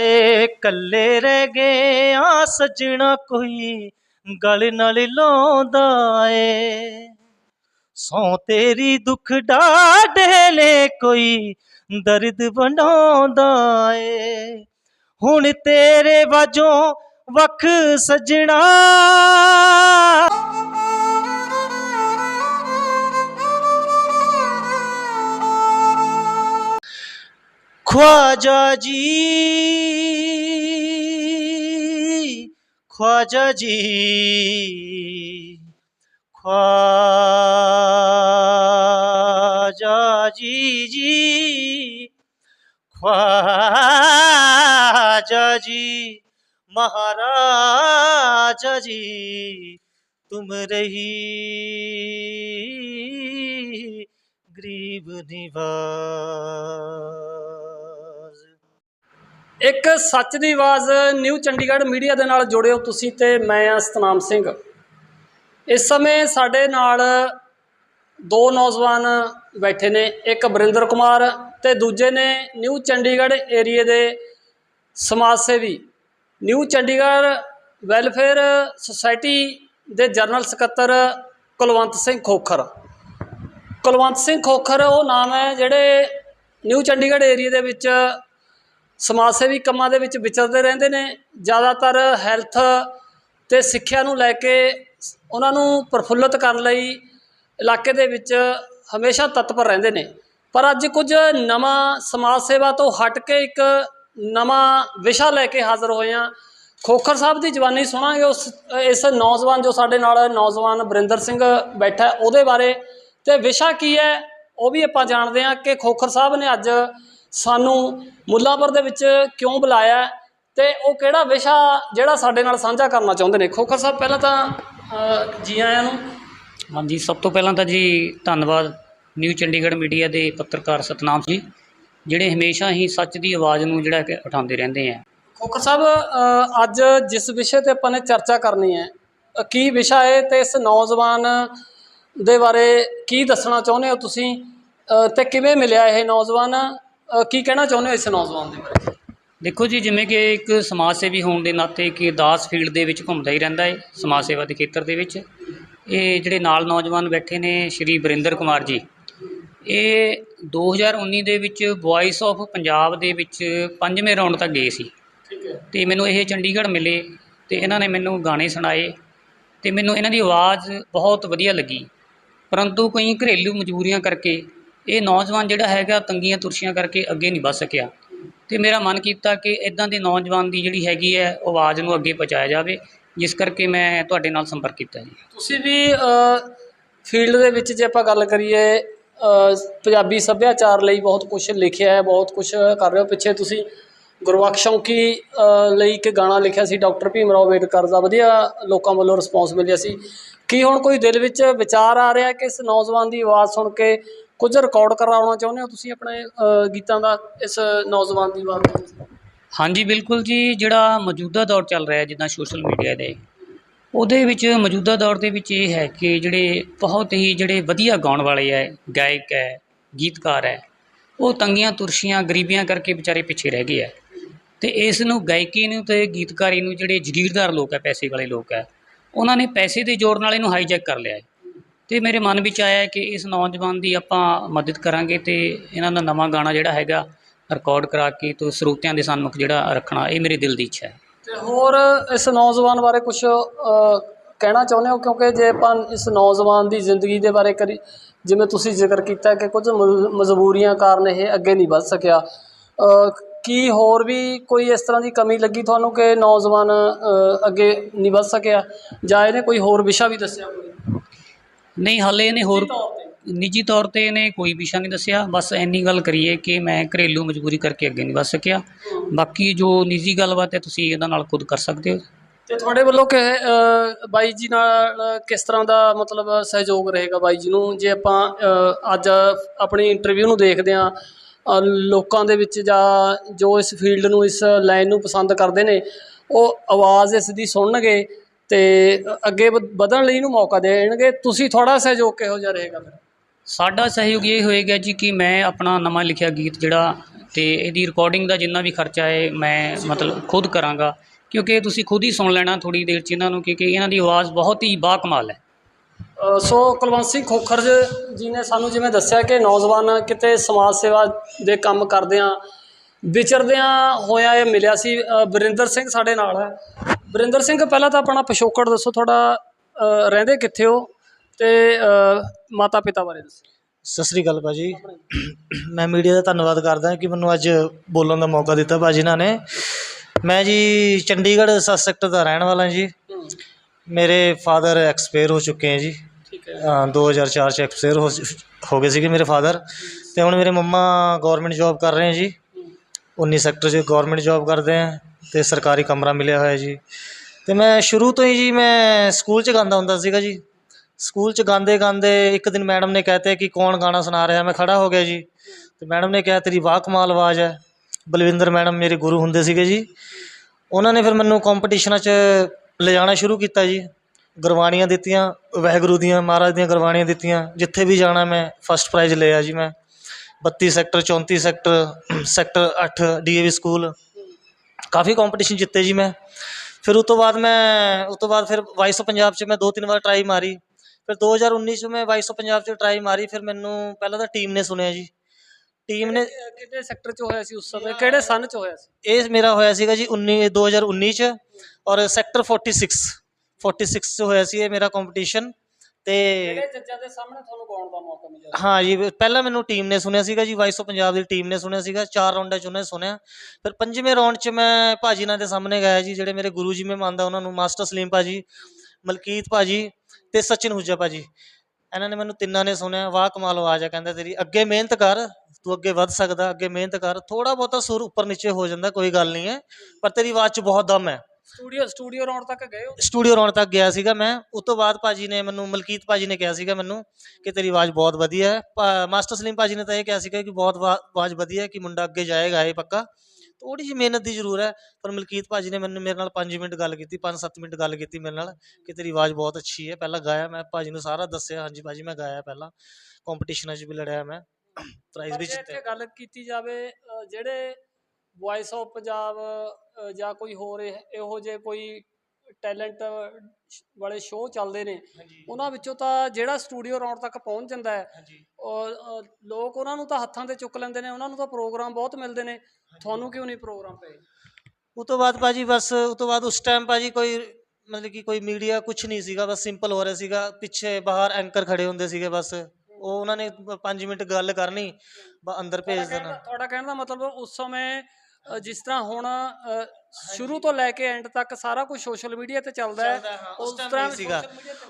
ਏ ਕੱਲੇ ਰਹਿ ਗਏ ਆ, ਸਜਣਾ ਕੋਈ ਗਲ ਨਾਲ ਲਾਉਂਦਾ ਏ। ਸੌ ਤੇਰੀ ਦੁੱਖ ਡਾਢੇਲੇ ਕੋਈ ਦਰਦ ਬਣਾਉਂਦਾ ਏ। ਹੁਣ ਤੇਰੇ ਵਜੋਂ ਵਖ ਸਜਣਾ ਖਵਾਜਾ ਜੀ ਖਵਾਜਾ ਜੀ ਖਵਾਜਾ ਜੀ ਜੀ ਖਵਾਜਾ ਜੀ ਮਹਾਰਾਜਾ ਜੀ ਤੁਮ ਰਹੀ ਗਰੀਬ ਨਿਵਾ ਇੱਕ ਸੱਚ ਦੀ ਆਵਾਜ਼ ਨਿਊ ਚੰਡੀਗੜ੍ਹ ਮੀਡੀਆ ਦੇ ਨਾਲ ਜੁੜਿਓ ਤੁਸੀਂ ਤੇ ਮੈਂ ਆ ਸਤਨਾਮ ਸਿੰਘ। ਇਸ ਸਮੇਂ ਸਾਡੇ ਨਾਲ ਦੋ ਨੌਜਵਾਨ ਬੈਠੇ ਨੇ, ਇੱਕ ਬਰਿੰਦਰ ਕੁਮਾਰ ਤੇ ਦੂਜੇ ਨੇ ਨਿਊ ਚੰਡੀਗੜ੍ਹ ਏਰੀਏ ਦੇ ਸਮਾਜ ਸੇਵੀ। ਨਿਊ ਚੰਡੀਗੜ੍ਹ ਵੈਲਫੇਅਰ ਸੁਸਾਇਟੀ ਦੇ ਜਨਰਲ ਸਕੱਤਰ ਕੁਲਵੰਤ ਸਿੰਘ ਖੋਖਰ। ਕੁਲਵੰਤ ਸਿੰਘ ਖੋਖਰ, ਉਹ ਨਾਮ ਹੈ ਜਿਹੜੇ ਨਿਊ ਚੰਡੀਗੜ੍ਹ ਏਰੀਏ ਦੇ ਵਿੱਚ ਸਮਾਜ ਸੇਵੀ ਕੰਮਾਂ ਦੇ ਵਿੱਚ ਵਿਚਰਦੇ ਰਹਿੰਦੇ ਨੇ। ਜ਼ਿਆਦਾਤਰ ਹੈਲਥ ਤੇ ਸਿੱਖਿਆ ਨੂੰ ਲੈ ਕੇ ਉਹਨਾਂ ਨੂੰ ਪ੍ਰਫੁੱਲਤ ਕਰਨ ਲਈ ਇਲਾਕੇ ਦੇ ਵਿੱਚ ਹਮੇਸ਼ਾ ਤਤਪਰ ਰਹਿੰਦੇ ਨੇ। ਪਰ ਅੱਜ ਕੁਝ ਨਵਾਂ ਸਮਾਜ ਸੇਵਾ ਤੋਂ ਹਟ ਕੇ ਇੱਕ ਨਵਾਂ ਵਿਸ਼ਾ ਲੈ ਕੇ ਹਾਜ਼ਰ ਹੋਏ ਹਾਂ। ਖੋਖਰ ਸਾਹਿਬ ਦੀ ਜਵਾਨੀ ਸੁਣਾਂਗੇ। ਉਸ, ਇਸ ਨੌਜਵਾਨ ਜੋ ਸਾਡੇ ਨਾਲ ਨੌਜਵਾਨ ਬਰਿੰਦਰ ਸਿੰਘ ਬੈਠਾ ਉਹਦੇ ਬਾਰੇ। ਤੇ ਵਿਸ਼ਾ ਕੀ ਹੈ, ਉਹ ਵੀ ਆਪਾਂ ਜਾਣਦੇ ਹਾਂ ਕਿ ਖੋਖਰ ਸਾਹਿਬ ਨੇ ਅੱਜ ਸਾਨੂੰ ਮੁੱਲਾਪੁਰ ਦੇ ਵਿੱਚ ਕਿਉਂ ਬੁਲਾਇਆ ਤੇ ਉਹ ਕਿਹੜਾ ਵਿਸ਼ਾ ਜਿਹੜਾ ਸਾਡੇ ਨਾਲ ਸਾਂਝਾ ਕਰਨਾ ਚਾਹੁੰਦੇ ਨੇ? ਖੋਖਰ ਸਾਹਿਬ ਪਹਿਲਾਂ ਤਾਂ ਜੀ ਆਇਆਂ ਨੂੰ। ਹਾਂਜੀ ਸਭ ਤੋਂ ਪਹਿਲਾਂ ਤਾਂ ਜੀ ਧੰਨਵਾਦ ਨਿਊ ਚੰਡੀਗੜ੍ਹ ਮੀਡੀਆ ਦੇ ਪੱਤਰਕਾਰ ਸਤਨਾਮ ਜੀ ਜਿਹੜੇ ਹਮੇਸ਼ਾ ਹੀ ਸੱਚ ਦੀ ਆਵਾਜ਼ ਨੂੰ ਜਿਹੜਾ ਕਿ ਉਠਾਉਂਦੇ ਰਹਿੰਦੇ ਆ। ਖੋਖਰ ਸਾਹਿਬ ਅੱਜ ਜਿਸ ਵਿਸ਼ੇ ਤੇ ਆਪਾਂ ਨੇ ਚਰਚਾ ਕਰਨੀ ਹੈ ਕੀ ਵਿਸ਼ਾ ਹੈ ਤੇ ਇਸ ਨੌਜਵਾਨ ਦੇ ਬਾਰੇ ਕੀ ਦੱਸਣਾ ਚਾਹੁੰਦੇ ਹੋ ਤੁਸੀਂ? ਤੇ ਕਿਵੇਂ ਮਿਲਿਆ ਇਹ ਨੌਜਵਾਨ? ਅ, ਕੀ ਕਹਿਣਾ ਚਾਹੁੰਦੇ ਹੋ ਇਸ ਨੌਜਵਾਨ ਦੇ ਬਾਰੇ? ਦੇਖੋ ਜੀ ਜਿਵੇਂ ਕਿ ਇੱਕ ਸਮਾਜ ਸੇਵੀ ਹੋਣ ਦੇ ਨਾਤੇ ਕਿ ਦਾਸ ਫੀਲਡ ਦੇ ਵਿੱਚ ਘੁੰਮਦਾ ਹੀ ਰਹਿੰਦਾ ਹੈ ਸਮਾਜ ਸੇਵਾ ਦੇ ਖੇਤਰ ਦੇ ਵਿੱਚ। ਇਹ ਜਿਹੜੇ ਨਾਲ ਨੌਜਵਾਨ ਬੈਠੇ ਨੇ ਸ਼੍ਰੀ ਬਰਿੰਦਰ ਕੁਮਾਰ ਜੀ ਇਹ 2019 ਦੇ ਵਿੱਚ ਵੌਇਸ ਆਫ ਪੰਜਾਬ ਦੇ ਵਿੱਚ ਪੰਜਵੇਂ ਰਾਊਂਡ ਤੱਕ ਗਏ ਸੀ। ਠੀਕ ਹੈ। ਤੇ ਮੈਨੂੰ ਇਹ ਚੰਡੀਗੜ੍ਹ ਮਿਲੇ ਤੇ ਇਹਨਾਂ ਨੇ ਮੈਨੂੰ ਗਾਣੇ ਸੁਣਾਏ ਤੇ ਮੈਨੂੰ ਇਹਨਾਂ ਦੀ ਆਵਾਜ਼ ਬਹੁਤ ਵਧੀਆ ਲੱਗੀ। ਪਰੰਤੂ ਕਈ ਘਰੇਲੂ ਮਜਬੂਰੀਆਂ ਕਰਕੇ ਇਹ ਨੌਜਵਾਨ ਜਿਹੜਾ ਹੈਗਾ ਤੰਗੀਆਂ ਤੁਰਸ਼ੀਆਂ ਕਰਕੇ ਅੱਗੇ ਨਹੀਂ ਵੱਧ ਸਕਿਆ। ਤੇ ਮੇਰਾ ਮਨ ਕੀਤਾ ਕਿ ਇਦਾਂ ਦੇ ਨੌਜਵਾਨ ਦੀ ਜਿਹੜੀ ਹੈਗੀ ਹੈ ਆਵਾਜ਼ ਨੂੰ ਅੱਗੇ ਪਹੁੰਚਾਇਆ ਜਾਵੇ, ਜਿਸ ਕਰਕੇ ਮੈਂ ਤੁਹਾਡੇ ਨਾਲ ਸੰਪਰਕ ਕੀਤਾ ਜੀ। ਤੁਸੀਂ ਵੀ ਫੀਲਡ ਦੇ ਵਿੱਚ ਜੇ ਆਪਾਂ ਗੱਲ ਕਰੀਏ ਪੰਜਾਬੀ ਸੱਭਿਆਚਾਰ ਲਈ ਬਹੁਤ ਕੁਝ ਲਿਖਿਆ ਹੈ, ਬਹੁਤ ਕੁਝ ਕਰ ਰਹੇ ਹੋ। ਪਿੱਛੇ ਤੁਸੀਂ ਗੁਰਬਖਸ਼ ਸ਼ੌਂਕੀ ਲਈ ਇੱਕ ਗਾਣਾ ਲਿਖਿਆ ਸੀ, ਡਾਕਟਰ ਭੀਮ ਰਾਓ ਅੰਬੇਡਕਰ ਦਾ, ਵਧੀਆ ਲੋਕਾਂ ਵੱਲੋਂ ਰਿਸਪੌਂਸ ਮਿਲਿਆ ਸੀ। ਕੀ ਹੁਣ ਕੋਈ ਦਿਲ ਵਿੱਚ ਵਿਚਾਰ ਆ ਰਿਹਾ ਕਿ ਇਸ ਨੌਜਵਾਨ ਦੀ ਆਵਾਜ਼ ਸੁਣ ਕੇ ਕੁਝ ਰਿਕਾਰਡ ਕਰਾਉਣਾ ਚਾਹੁੰਦੇ ਹੋ ਤੁਸੀਂ ਆਪਣੇ ਅ, ਗੀਤਾਂ ਦਾ ਇਸ ਨੌਜਵਾਨ ਦੀ ਆਵਾਜ਼ ਤੋਂ? ਹਾਂਜੀ ਬਿਲਕੁਲ ਜੀ। ਜਿਹੜਾ ਮੌਜੂਦਾ ਦੌਰ ਚੱਲ ਰਿਹਾ ਜਿੱਦਾਂ ਸੋਸ਼ਲ ਮੀਡੀਆ ਦੇ ਉਹਦੇ ਵਿੱਚ ਮੌਜੂਦਾ ਦੌਰ ਦੇ ਵਿੱਚ ਇਹ ਹੈ ਕਿ ਜਿਹੜੇ ਬਹੁਤ ਹੀ ਜਿਹੜੇ ਵਧੀਆ ਗਾਉਣ ਵਾਲੇ ਹੈ ਗਾਇਕ ਹੈ ਗੀਤਕਾਰ ਹੈ ਉਹ ਤੰਗੀਆਂ ਤੁਰਸ਼ੀਆਂ ਗਰੀਬੀਆਂ ਕਰਕੇ ਵਿਚਾਰੇ ਪਿੱਛੇ ਰਹਿ ਗਏ ਹੈ। ਤੇ ਇਸ ਨੂੰ ਗਾਇਕੀ ਨੂੰ ਤੇ ਗੀਤਕਾਰੀ ਨੂੰ ਜਿਹੜੇ ਜਗੀਰਦਾਰ ਲੋਕ ਹੈ ਪੈਸੇ ਵਾਲੇ ਲੋਕ ਹੈ ਉਹਨਾਂ ਨੇ ਪੈਸੇ ਦੇ ਜ਼ੋਰ ਨਾਲ ਇਹਨੂੰ ਹਾਈਜੈਕ ਕਰ ਲਿਆ ਹੈ। ਤੇ ਮੇਰੇ ਮਨ ਵਿੱਚ ਆਇਆ ਕਿ ਇਸ ਨੌਜਵਾਨ ਦੀ ਆਪਾਂ ਮਦਦ ਕਰਾਂਗੇ ਤੇ ਇਹਨਾਂ ਦਾ ਨਵਾਂ ਗਾਣਾ ਜਿਹੜਾ ਹੈਗਾ ਰਿਕਾਰਡ ਕਰਾ ਕੇ ਤੇ ਸਰੋਤਿਆਂ ਦੇ ਸਨਮੁਖ ਜਿਹੜਾ ਰੱਖਣਾ, ਇਹ ਮੇਰੇ ਦਿਲ ਦੀ ਇੱਛਾ ਹੈ। ਤੇ ਹੋਰ ਇਸ ਨੌਜਵਾਨ ਬਾਰੇ ਕੁਝ ਕਹਿਣਾ ਚਾਹੁੰਦੇ ਹੋ? ਕਿਉਂਕਿ ਜੇ ਆਪਾਂ ਇਸ ਨੌਜਵਾਨ ਦੀ ਜ਼ਿੰਦਗੀ ਦੇ ਬਾਰੇ ਕਰੀ, ਜਿਵੇਂ ਤੁਸੀਂ ਜ਼ਿਕਰ ਕੀਤਾ ਕਿ ਕੁਝ ਮ- ਮਜਬੂਰੀਆਂ ਕਾਰਨ ਇਹ ਅੱਗੇ ਨਹੀਂ ਵੱਧ ਸਕਿਆ ਕੀ ਹੋਰ ਵੀ ਕੋਈ ਇਸ ਤਰ੍ਹਾਂ ਦੀ ਕਮੀ ਲੱਗੀ ਤੁਹਾਨੂੰ ਕਿ ਨੌਜਵਾਨ ਅੱਗੇ ਨਹੀਂ ਵੱਧ ਸਕਿਆ? ਜਾਂ ਇਹਨੇ ਕੋਈ ਹੋਰ ਵਿਸ਼ਾ ਵੀ ਦੱਸਿਆ ਕੋਈ ਨਹੀਂ ਹਾਲੇ ਇਹਨੇ ਹੋਰ ਨਿੱਜੀ ਤੌਰ ਤੇ? ਇਹਨੇ ਕੋਈ ਵਿਸ਼ਾ ਨਹੀਂ ਦੱਸਿਆ। ਬਸ ਇੰਨੀ ਗੱਲ ਕਰੀਏ ਕਿ ਮੈਂ ਘਰੇਲੂ ਮਜਬੂਰੀ ਕਰਕੇ ਅੱਗੇ ਨਹੀਂ ਵੱਧ ਸਕਿਆ। ਬਾਕੀ ਜੋ ਨਿੱਜੀ ਗੱਲਬਾਤ ਹੈ ਤੁਸੀਂ ਇਹਦਾ ਨਾਲ ਖੁਦ ਕਰ ਸਕਦੇ ਹੋ ਤੇ ਤੁਹਾਡੇ ਵੱਲੋਂ ਕਿ ਅ, ਬਾਈ ਜੀ ਨਾਲ ਕਿਸ ਤਰ੍ਹਾਂ ਦਾ ਮਤਲਬ ਸਹਿਯੋਗ ਰਹੇਗਾ ਬਾਈ ਜੀ ਨੂੰ? ਜੇ ਆਪਾਂ ਅ, ਅੱਜ ਆਪਣੀ ਇੰਟਰਵਿਊ ਨੂੰ ਦੇਖਦੇ ਅ, ਲੋਕਾਂ ਦੇ ਵਿੱਚ ਜਾਂ ਜੋ ਇਸ ਫੀਲਡ ਨੂੰ ਇਸ ਲਾਈਨ ਨੂੰ ਪਸੰਦ ਕਰਦੇ ਨੇ ਉਹ ਆਵਾਜ਼ ਇਸ ਦੀ ਸੁਣਨਗੇ। ਤੇ ਅੱਗੇ ਵਧ- ਵਧਣ ਲਈ ਨੂੰ ਮੌਕਾ ਦੇਣਗੇ। ਤੁਸੀਂ ਥੋੜਾ ਸਹਿਯੋਗ ਕਿਹੋ ਜਿਹਾ ਰਹੇਗਾ ਫਿਰ? ਸਾਡਾ ਸਹਿਯੋਗ ਇਹ ਹੋਏਗਾ ਜੀ ਕਿ ਮੈਂ ਆਪਣਾ ਨਵਾਂ ਲਿਖਿਆ ਗੀਤ ਜਿਹੜਾ ਤੇ ਇਹਦੀ ਰਿਕਾਰਡਿੰਗ ਦਾ ਜਿੰਨਾ ਵੀ ਖਰਚਾ ਹੈ ਮੈਂ ਮਤਲਬ ਖੁਦ ਕਰਾਂਗਾ। ਕਿਉਂਕਿ ਇਹ ਤੁਸੀਂ ਖੁਦ ਹੀ ਸੁਣ ਲੈਣਾ ਥੋੜੀ ਦੇਰ 'ਚ ਇਹਨਾਂ ਨੂੰ ਕਿਉਂਕਿ ਇਹਨਾਂ ਦੀ ਆਵਾਜ਼ ਬਹੁਤ ਹੀ ਬਾਕਮਾਲ ਹੈ। ਸੋ ਕੁਲਵੰਤ ਸਿੰਘ ਖੋਖਰ ਜ- ਨੇ ਸਾਨੂੰ ਜਿਵੇਂ ਦੱਸਿਆ ਕਿ ਨੌਜਵਾਨ ਕਿਤੇ ਸਮਾਜ ਸੇਵਾ ਦੇ ਕੰਮ ਕਰਦਿਆਂ ਵਿਚਰਦਿਆਂ ਹੋਇਆ ਇਹ ਮਿਲਿਆ ਸੀ ਵਰਿੰਦਰ ਸਿੰਘ ਸਾਡੇ ਨਾਲ ਹੈ। ਵਰਿੰਦਰ ਸਿੰਘ ਪਹਿਲਾਂ ਤਾਂ ਆਪਣਾ ਪਿਛੋਕੜ ਦੱਸੋ ਤੁਹਾਡਾ ਰਹਿੰਦੇ ਕਿੱਥੇ ਹੋ? ਤੇ ਮਾਤਾ ਪਿਤਾ ਬਾਰੇ ਦੱਸੋ। ਸਤਿ ਸ੍ਰੀ ਅਕਾਲ ਭਾਜੀ। ਮੈਂ ਮੀਡੀਆ ਦਾ ਧੰਨਵਾਦ ਕਰਦਾ ਕਿ ਮੈਨੂੰ ਅੱਜ ਬੋਲਣ ਦਾ ਮੌਕਾ ਦਿੱਤਾ ਭਾਜੀ ਇਹਨਾਂ ਨੇ। ਮੈਂ ਜੀ ਚੰਡੀਗੜ੍ਹ ਸਬ ਸੈਕਟਰ ਦਾ ਰਹਿਣ ਵਾਲਾ ਜੀ। ਮੇਰੇ ਫਾਦਰ ਐਕਸਪਾਇਰ ਹੋ ਚੁੱਕੇ ਹੈ ਜੀ। ਠੀਕ ਹੈ। ਅ, 2004 ਚ ਐਕਸਪਾਇਰ ਹੋ ਗਏ ਸੀਗੇ ਮੇਰੇ ਫਾਦਰ। ਤੇ ਹੁਣ ਮੇਰੇ ਮੰਮਾ ਗਵਰਨਮੈਂਟ ਜੌਬ ਕਰ ਰਹੇ ਹੈ ਜੀ। 19 ਸੈਕਟਰ 'ਚ ਗਵਰਨਮੈਂਟ ਜੌਬ ਕਰਦੇ ਆ ਤੇ ਸਰਕਾਰੀ ਕਮਰਾ ਮਿਲਿਆ ਹੋਇਆ ਜੀ। ਤੇ ਮੈਂ ਸ਼ੁਰੂ ਤੋਂ ਹੀ ਜੀ ਮੈਂ ਸਕੂਲ 'ਚ ਗਾਉਂਦਾ ਹੁੰਦਾ ਸੀਗਾ ਜੀ। ਸਕੂਲ 'ਚ ਗਾਉਂਦੇ ਗਾਉਂਦੇ ਇੱਕ ਦਿਨ ਮੈਡਮ ਨੇ ਕਹਤੇ ਕਿ ਕੌਣ ਗਾਣਾ ਸੁਣਾ ਰਿਹਾ? ਮੈਂ ਖੜਾ ਹੋ ਗਿਆ ਜੀ। ਤੇ ਮੈਡਮ ਨੇ ਕਿਹਾ, ਤੇਰੀ ਵਾਹ ਕਮਾਲ ਆਵਾਜ਼ ਹੈ। ਬਲਵਿੰਦਰ ਮੈਡਮ ਮੇਰੇ ਗੁਰੂ ਹੁੰਦੇ ਸੀਗੇ ਜੀ। ਉਹਨਾਂ ਨੇ ਫਿਰ ਮੈਨੂੰ ਕੰਪੀਟੀਸ਼ਨਾਂ 'ਚ ਲਿਜਾਣਾ ਸ਼ੁਰੂ ਕੀਤਾ ਜੀ। ਗੁਰਬਾਣੀਆਂ ਦਿੱਤੀਆਂ, ਵਾਹਿਗੁਰੂ ਦੀਆਂ, ਮਹਾਰਾਜ ਦੀਆਂ ਗੁਰਬਾਣੀਆਂ ਦਿੱਤੀਆਂ। ਜਿੱਥੇ ਵੀ ਜਾਣਾ ਮੈਂ ਫਸਟ ਪ੍ਰਾਈਜ਼ ਲਿਆ ਜੀ ਮੈਂ। 32 sector 34 sector sector 8 DAV school ਕਾਫੀ ਕੰਪੀਟੀਸ਼ਨ ਜਿੱਤੇ ਜੀ ਮੈਂ ਫਿਰ ਉਸ ਤੋਂ ਬਾਅਦ ਮੈਂ ਉਸ ਤੋਂ ਬਾਅਦ ਫਿਰ ਆਫ ਪੰਜਾਬ 'ਚ ਮੈਂ ਦੋ ਤਿੰਨ ਵਾਰ ਟਰਾਈ ਮਾਰੀ ਫਿਰ 2019 'ਚ ਮੈਂ ਆਫ ਪੰਜਾਬ 'ਚ ਟਰਾਈ ਮਾਰੀ ਫਿਰ ਮੈਨੂੰ ਪਹਿਲਾਂ ਤਾਂ ਟੀਮ ਨੇ ਸੁਣਿਆ ਜੀ ਟੀਮ ਨੇ ਕਿਹੜੇ- ਕਿਹੜੇ ਸੈਕਟਰ 'ਚ ਹੋਇਆ ਸੀ ਉਸ ਸਮੇਂ? ਕਿਹੜੇ ਸਨ 'ਚ ਹੋਇਆ ਸੀ? ਇਹ ਮੇਰਾ ਹੋਇਆ ਸੀਗਾ ਜੀ 19 2019 ਚ। ਔਰ ਸੈਕਟਰ 46 46 ਚ ਹੋਇਆ ਸੀ ਇਹ ਮੇਰਾ ਕੰਪੀਟੀਸ਼ਨ ਤੇ ਕਿਹੜੇ ਜੱਜਾਂ ਦੇ ਸਾਹਮਣੇ ਤੁਹਾਨੂੰ ਗਾਉਣ ਦਾ ਮੌਕਾ ਮਿਲਿਆ ਹਾਂ ਜੀ ਪਹਿਲਾਂ ਮੈਨੂੰ ਟੀਮ ਨੇ ਸੁਣਿਆ ਸੀਗਾ ਜੀ ਵਾਇਸ ਆਫ ਪੰਜਾਬ ਦੀ ਟੀਮ ਨੇ ਸੁਣਿਆ ਸੀਗਾ ਚਾਰ ਰਾਉਂਡਾਂ ਚ ਉਹਨੇ ਸੁਣਿਆ। ਫਿਰ ਪੰਜਵੇਂ ਰਾਉਂਡ ਚ ਮੈਂ ਭਾਜੀ ਨਾਲ ਦੇ ਸਾਹਮਣੇ ਗਾਇਆ ਜੀ ਜਿਹੜੇ ਮੇਰੇ ਗੁਰੂ ਜੀ ਮੈਂ ਮੰਨਦਾ ਉਹਨਾਂ ਨੂੰ ਮਾਸਟਰ ਸਲੀਮ ਭਾਜੀ ਮਲਕੀਤ ਭਾਜੀ ਤੇ ਸਚਿਨ ਹੁਜਾ ਭਾਜੀ। ਇਹਨਾਂ ਨੇ ਮੈਨੂੰ ਤਿੰਨਾਂ ਨੇ ਸੁਣਿਆ ਵਾਹ ਕਮਾਲ ਆਵਾਜ਼ ਆ ਕਹਿੰਦਾ ਤੇਰੀ ਅੱਗੇ ਮਿਹਨਤ ਕਰ ਤੂੰ ਅੱਗੇ ਵੱਧ ਸਕਦਾ ਅੱਗੇ ਮਿਹਨਤ ਕਰ ਥੋੜਾ ਬਹੁਤਾ ਸੁਰ ਉੱਪਰ ਨੀਚੇ ਹੋ ਜਾਂਦਾ ਕੋਈ ਗੱਲ ਨਹੀਂ ਹੈ ਪਰ ਤੇਰੀ ਆਵਾਜ਼ 'ਚ ਬਹੁਤ ਦਮ ਹੈ। ਸਟੂਡੀਓ ਸਟੂਡੀਓ ਰਾਉਂਡ ਤੱਕ ਗਏ ਹੋ? ਸਟੂਡੀਓ ਰੌਣ ਤੱਕ ਗਿਆ ਸੀਗਾ ਮੈਂ। ਉਸ ਤੋਂ ਬਾਅਦ ਭਾਜੀ ਨੇ ਮੈਨੂੰ ਮਲਕੀਤ ਭਾਜੀ ਨੇ ਕਿਹਾ ਸੀਗਾ ਮੈਨੂੰ ਕਿ ਤੇਰੀ ਆਵਾਜ਼ ਬਹੁਤ ਵਧੀਆ ਹੈ। ਮਾਸਟਰ ਸਲੀਮ ਭਾਜੀ ਨੇ ਤਾਂ ਇਹ ਕਿਹਾ ਸੀਗਾ ਕਿ ਬਹੁਤ ਆਵਾਜ਼ ਵਧੀਆ ਹੈ ਕਿ ਮੁੰਡਾ ਅੱਗੇ ਜਾਏਗਾ ਇਹ ਪੱਕਾ। ਥੋੜੀ ਜਿਹੀ ਮਿਹਨਤ ਦੀ ਜ਼ਰੂਰ ਹੈ ਪਰ ਮਲਕੀਤ ਭਾਜੀ ਨੇ ਮੈਨੂੰ ਮੇਰੇ ਨਾਲ 5 ਮਿੰਟ ਗੱਲ ਕੀਤੀ 5-7 ਮਿੰਟ ਗੱਲ ਕੀਤੀ ਮੇਰੇ ਨਾਲ ਕਿ ਤੇਰੀ ਆਵਾਜ਼ ਬਹੁਤ ਅੱਛੀ ਹੈ। ਪਹਿਲਾਂ ਗਾਇਆ ਮੈਂ ਭਾਜੀ ਨੂੰ ਸਾਰਾ ਦੱਸਿਆ ਹਾਂਜੀ ਭਾਜੀ ਮੈਂ ਗਾਇਆ ਪਹਿਲਾਂ। ਕੰਪੀਟੀਸ਼ਨਾਂ 'ਚ ਵੀ ਲੜਿਆ ਮੈਂ। ਪ੍ਰਾਈਜ਼ ਪਰ ਵੀ ਜਿੱਤੇ ਗੱਲ ਕੀਤੀ ਜਾਵੇ ਜਿਹੜੇ ਵੌਇਸ ਆਫ ਪੰਜਾਬ ਜਾਂ ਕੋਈ ਹੋਰ ਇਹ- ਇਹੋ ਜਿਹੇ ਕੋਈ ਟੈਲੈਂਟ ਵਾਲੇ ਸ਼ੋਅ ਚੱਲਦੇ ਨੇ। ਹਾਂਜੀ। ਉਹਨਾਂ ਵਿੱਚੋਂ ਤਾਂ ਜਿਹੜਾ ਸਟੂਡੀਓ ਰਾਉਂਡ ਤੱਕ ਪਹੁੰਚ ਜਾਂਦਾ ਹੈ ਹਾਂਜੀ। ਔਰ ਅ, ਲੋਕ ਉਹਨਾਂ ਨੂੰ ਤਾਂ ਹੱਥਾਂ ਤੇ ਚੁੱਕ ਲੈਂਦੇ ਨੇ ਉਹਨਾਂ ਨੂੰ ਤਾਂ ਪ੍ਰੋਗਰਾਮ ਬਹੁਤ ਮਿਲਦੇ ਨੇ। ਤੁਹਾਨੂੰ ਕਿਉਂ ਨਹੀਂ ਪ੍ਰੋਗਰਾਮ ਪਏ? ਉਹ ਤੋਂ ਬਾਅਦ ਭਾਜੀ ਬਸ ਉਹ ਤੋਂ ਬਾਅਦ ਉਸ ਟਾਈਮ ਭਾਜੀ ਕੋਈ ਮਤਲਬ ਕਿ ਕੋਈ ਮੀਡੀਆ ਕੁਝ ਨਹੀਂ ਸੀਗਾ ਬਸ ਸਿੰਪਲ ਹੋ ਰਿਹਾ ਸੀਗਾ। ਪਿੱਛੇ ਬਾਹਰ ਐਂਕਰ ਖੜੇ ਹੁੰਦੇ ਸੀਗੇ ਬਸ। ਉਹ ਉਹਨਾਂ ਨੇ 5 ਮਿੰਟ ਗੱਲ ਕਰਨੀ ਬ- ਅੰਦਰ ਭੇਜ ਤੁਹਾਡਾ ਕਹਿਣ ਦੇਣਾ। ਦਾ- ਤੁਹਾਡਾ ਕਹਿਣ ਦਾ ਮਤਲਬ ਉਸ ਸਮੇਂ ਜਿਸ ਤਰ੍ਹਾਂ ਹੁਣ ਸ਼ੁਰੂ ਤੋਂ ਲੈ ਕੇ ਐਂਡ ਤੱਕ ਸਾਰਾ ਕੁਝ ਸੋਸ਼ਲ ਮੀਡੀਆ ਤੇ ਚੱਲਦਾ ਹੈ। ਉਸ ਨਹੀਂ ਸੀਗਾ।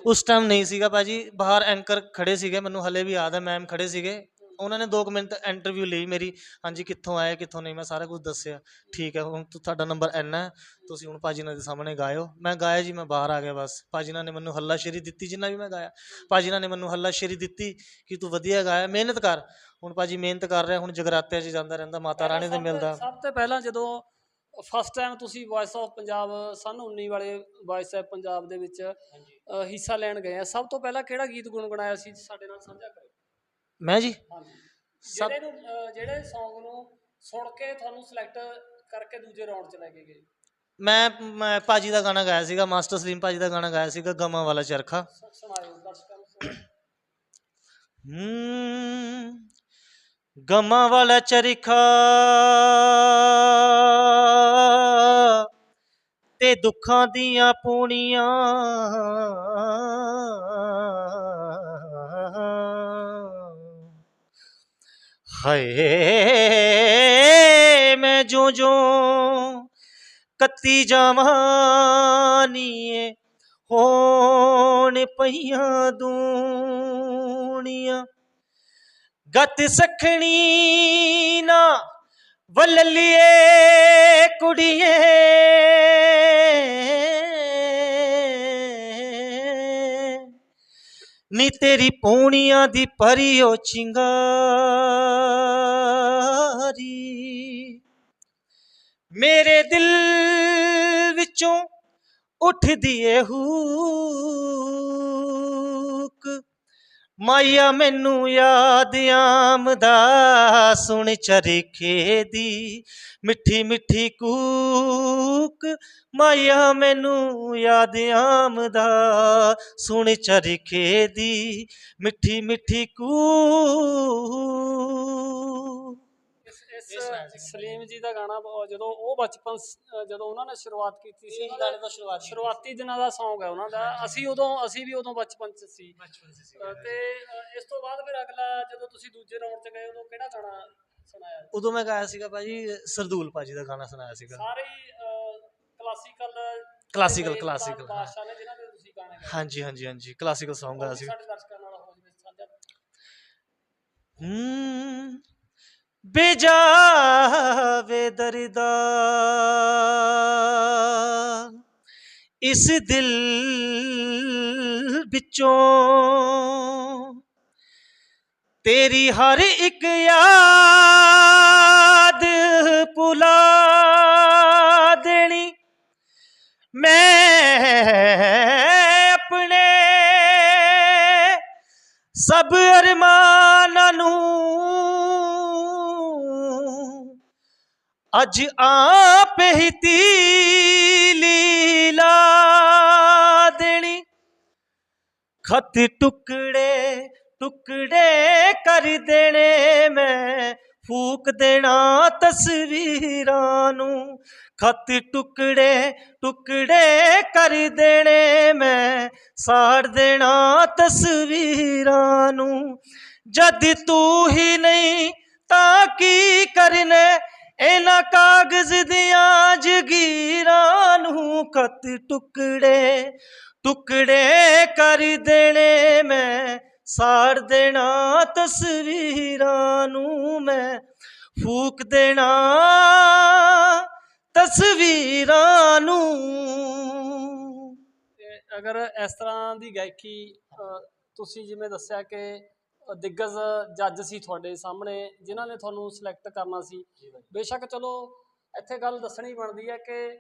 ਉਸ ਟਾਈਮ ਨਹੀਂ ਸੀਗਾ ਭਾਜੀ। ਬਾਹਰ ਐਂਕਰ ਖੜੇ ਸੀਗੇ ਮੈਨੂੰ ਹਲੇ ਵੀ ਯਾਦ ਹੈ ਮੈਮ ਖੜੇ ਸੀਗੇ। ਉਹਨਾਂ ਨੇ 2 ਮਿੰਟ ਇੰਟਰਵਿਊ ਲਈ ਮੇਰੀ ਹਾਂਜੀ ਕਿੱਥੋਂ ਆਏ ਕਿੱਥੋਂ ਨਹੀਂ? ਮੈਂ ਸਾਰਾ ਕੁਝ ਦੱਸਿਆ। ਠੀਕ ਹੈ ਹੁਣ ਤੁਹਾਡਾ ਨੰਬਰ ਹੈ ਤੁਸੀਂ ਹੁਣ ਭਾਜੀ ਨਾਲ ਦੇ ਸਾਹਮਣੇ ਗਾਇਓ। ਮੈਂ ਗਾਇਆ ਜੀ ਮੈਂ ਬਾਹਰ ਆ ਗਿਆ ਬਸ। ਭਾਜੀ ਨਾਲ ਨੇ ਮੈਨੂੰ ਹੱਲਾਸ਼ੇਰੀ ਦਿੱਤੀ ਜਿੰਨਾ ਵੀ ਮੈਂ ਗਾਇਆ। ਭਾਜੀ ਨਾਲ ਨੇ ਮੈਨੂੰ ਹੱਲਾਸ਼ੇਰੀ ਦਿੱਤੀ ਕਿ ਤੂੰ ਵਧੀਆ ਗਾਇਆ ਮਿਹਨਤ ਕਰ। ਹੁਣ ਭਾਜੀ ਮਿਹਨਤ ਕਰ ਰਿਹਾ ਹੁਣ ਜਗਰਾਤਿਆਂ 'ਚ ਜਾਂਦਾ ਰਹਿੰਦਾ ਮਾਤਾ ਰਾਣੀ ਦੇ ਮਿਲਦਾ। ਸਭ ਤੋਂ ਪਹਿਲਾਂ ਜਦੋਂ ਫਸਟ ਟਾਈਮ ਤੁਸੀਂ ਵੌਇਸ ਆਫ ਪੰਜਾਬ ਸਨ 19 ਵਾਲੇ ਵੌਇਸ ਆਫ ਪੰਜਾਬ ਦੇ ਵਿੱਚ ਹਿੱਸਾ ਲੈਣ ਗਏ ਆ ਸਭ ਤੋਂ ਪਹਿਲਾਂ ਕਿਹੜਾ ਗੀਤ ਗੁਣਗੁਣਾਇਆ ਸੀ ਸਾਡੇ ਨਾਲ ਸਾਂਝਾ ਕਰੋ ਮੈਂ ਜੀ? ਹਾਂਜੀ। ਸਭ ਜਿਹੜੇ ਨੂੰ ਅ, ਜਿਹੜੇ Song ਨੂੰ ਸੁਣ ਕੇ ਤੁਹਾਨੂੰ ਸਿਲੈਕਟ ਕਰਕੇ ਦੂਜੇ ਰਾਉਂਡ 'ਚ ਲੈ ਕੇ ਗਏ? ਮੈਂ ਮੈਂ ਭਾਜੀ ਦਾ ਗਾਣਾ ਗਾਇਆ ਸੀਗਾ ਮਾਸਟਰ ਸਲੀਮ ਭਾਜੀ ਦਾ ਗਾਣਾ ਗਾਇਆ ਸੀਗਾ ਗਮਾਂ ਵਾਲਾ ਚਰਖਾ। ਸ- ਸੁਣਾਇਓ ਦਰਸ਼ਕਾਂ ਨੂੰ ਸੁਣਾਇਓ। ਹੂੰ ਗਮਾਂ ਵਾਲਾ ਚਰਖਾ। ਤੇ ਦੁੱਖਾਂ ਦੀਆਂ ਪੂਣੀਆਂ। ਹਾਏ ਮੈਂ ਜੋ ਜੋ ਕੱਤੀ ਜਾਵਾਂ ਨੀਏ, ਹੋਣ ਪਈਆਂ ਦੂਣੀਆਂ। ਗਤ ਸਖਣੀ ਨਾ ਵੱਲੀਏ ਕੁੜੀਏ। ਨੀ ਤੇਰੀ ਪੂਣੀਆਂ ਦੀ ਪਰਿਓ ਚਿੰਗਾਰੀ। ਮੇਰੇ ਦਿਲ ਵਿੱਚੋਂ ਉੱਠਦੀ ਏ ਹੂਕ ਮਾਇਆ ਮੈਨੂੰ ਯਾਦ ਆਮਦਾ ਸੁਣ ਚਰਖੇ ਦੀ ਮਿੱਠੀ ਮਿੱਠੀ ਕੂਕ। ਮਾਇਆ ਮੈਨੂੰ ਯਾਦ ਆਮਦਾ ਸੁਣ ਚਰਖੇ ਦੀ ਮਿੱਠੀ ਮਿੱਠੀ ਕੂਕ। ਸਲੀਮ ਜੀ ਦਾ ਗਾਣਾ ਬਹੁਤ- ਜਦੋਂ ਉਹ ਬਚਪਨ ਸ- ਜਦੋਂ ਉਹਨਾਂ ਨੇ ਸ਼ੁਰੂਆਤ ਕੀਤੀ ਸੀ ਉਹਨਾਂ ਦਾ ਸ਼ੁਰੂਆਤ ਸ਼ੁਰੂਆਤੀ ਦਿਨਾਂ ਦਾ Song ਹੈ ਉਹਨਾਂ ਦਾ। ਅਸੀਂ ਉਦੋਂ ਅਸੀਂ ਵੀ ਉਦੋਂ ਬਚਪਨ ਚ ਸੀ। ਅ, ਤੇ ਅ, ਇਸ ਤੋਂ ਬਾਅਦ ਫਿਰ ਅਗਲਾ ਜਦੋਂ ਤੁਸੀਂ ਦੂਜੇ ਰਾਉਂਡ ਚ ਗਏ ਉਦੋਂ ਕਿਹੜਾ ਗਾਣਾ ਸੁਣਾਇਆ? ਉਦੋਂ ਮੈਂ ਗਾਇਆ ਸੀਗਾ ਭਾਜੀ ਸਰਦੂਲ ਭਾਜੀ ਦਾ ਗਾਣਾ ਸੁਣਾਇਆ ਸੀਗਾ। ਸਾਰੇ ਕਲਾਸੀਕਲ Classical, classical, ਹਾਂ। ਬਾਦਸ਼ਾਹ ਨੇ ਜਿਨ੍ਹਾਂ ਦੇ ਤੁਸੀਂ ਗਾਣੇ ਗਾਏ। ਹਾਂਜੀ ਹਾਂਜੀ ਹਾਂਜੀ ਕਲਾਸੀਕਲ Song ਉਹ ਗਾਇਆ ਵੀ ਸੀਗਾ ਸਾਡੇ ਦਰਸ਼ਕਾਂ ਨਾਲ ਹੋ ਜਵੇ ਸਾਂਝਾ। ਹੂੰ ਬੇਜਾਵੇ ਦਰਦਾ। ਇਸ ਦਿਲ ਵਿੱਚੋਂ ਤੇਰੀ ਹਰ ਇੱਕ ਯਾਦ ਭੁਲਾ ਦੇਣੀ। ਮੈਂ ਆਪਣੇ ਸਭ ਅਰਮਾਨਾਂ ਨੂੰ ਅੱਜ ਆਪ ਹੀ ਤੀਲੀ ਲਾ ਦੇਣੀ। ਖਤ ਟੁਕੜੇ ਟੁਕੜੇ ਕਰ ਦੇਣੇ ਮੈਂ, ਫੂਕ ਦੇਣਾ ਤਸਵੀਰਾਂ ਨੂੰ। ਖਤ ਟੁਕੜੇ ਟੁਕੜੇ ਕਰ ਦੇਣੇ ਮੈਂ, ਸਾੜ ਦੇਣਾ ਤਸਵੀਰਾਂ ਨੂੰ। ਜਦ ਤੂੰ ਹੀ ਨਹੀਂ ਤਾਂ ਕੀ ਕਰਨੇ? ਇਹਨਾਂ ਕਾਗਜ਼ ਦੀਆਂ ਜਗੀਰਾਂ ਨੂੰ ਖਤ ਟੁਕੜੇ ਟੁਕੜੇ ਕਰ ਦੇਣੇ ਮੈਂ, ਸਾੜ ਦੇਣਾ ਤਸਵੀਰਾਂ ਨੂੰ ਮੈਂ, ਫੂਕ ਦੇਣਾ ਤਸਵੀਰਾਂ ਨੂੰ। ਅਗਰ ਇਸ ਤਰ੍ਹਾਂ ਦੀ ਗਾਇਕੀ ਤੁਸੀਂ ਜਿਵੇਂ ਦੱਸਿਆ ਕਿ ਦਿੱਗਜ ਜੱਜ ਸੀ ਤੁਹਾਡੇ ਸਾਹਮਣੇ ਜਿਨ੍ਹਾਂ ਨੇ ਤੁਹਾਨੂੰ ਸਿਲੈਕਟ ਕਰਨਾ ਸੀ। ਬੇਸ਼ੱਕ ਚਲੋ ਇੱਥੇ ਗੱਲ ਦੱਸਣੀ ਬਣਦੀ ਹੈ ਕਿ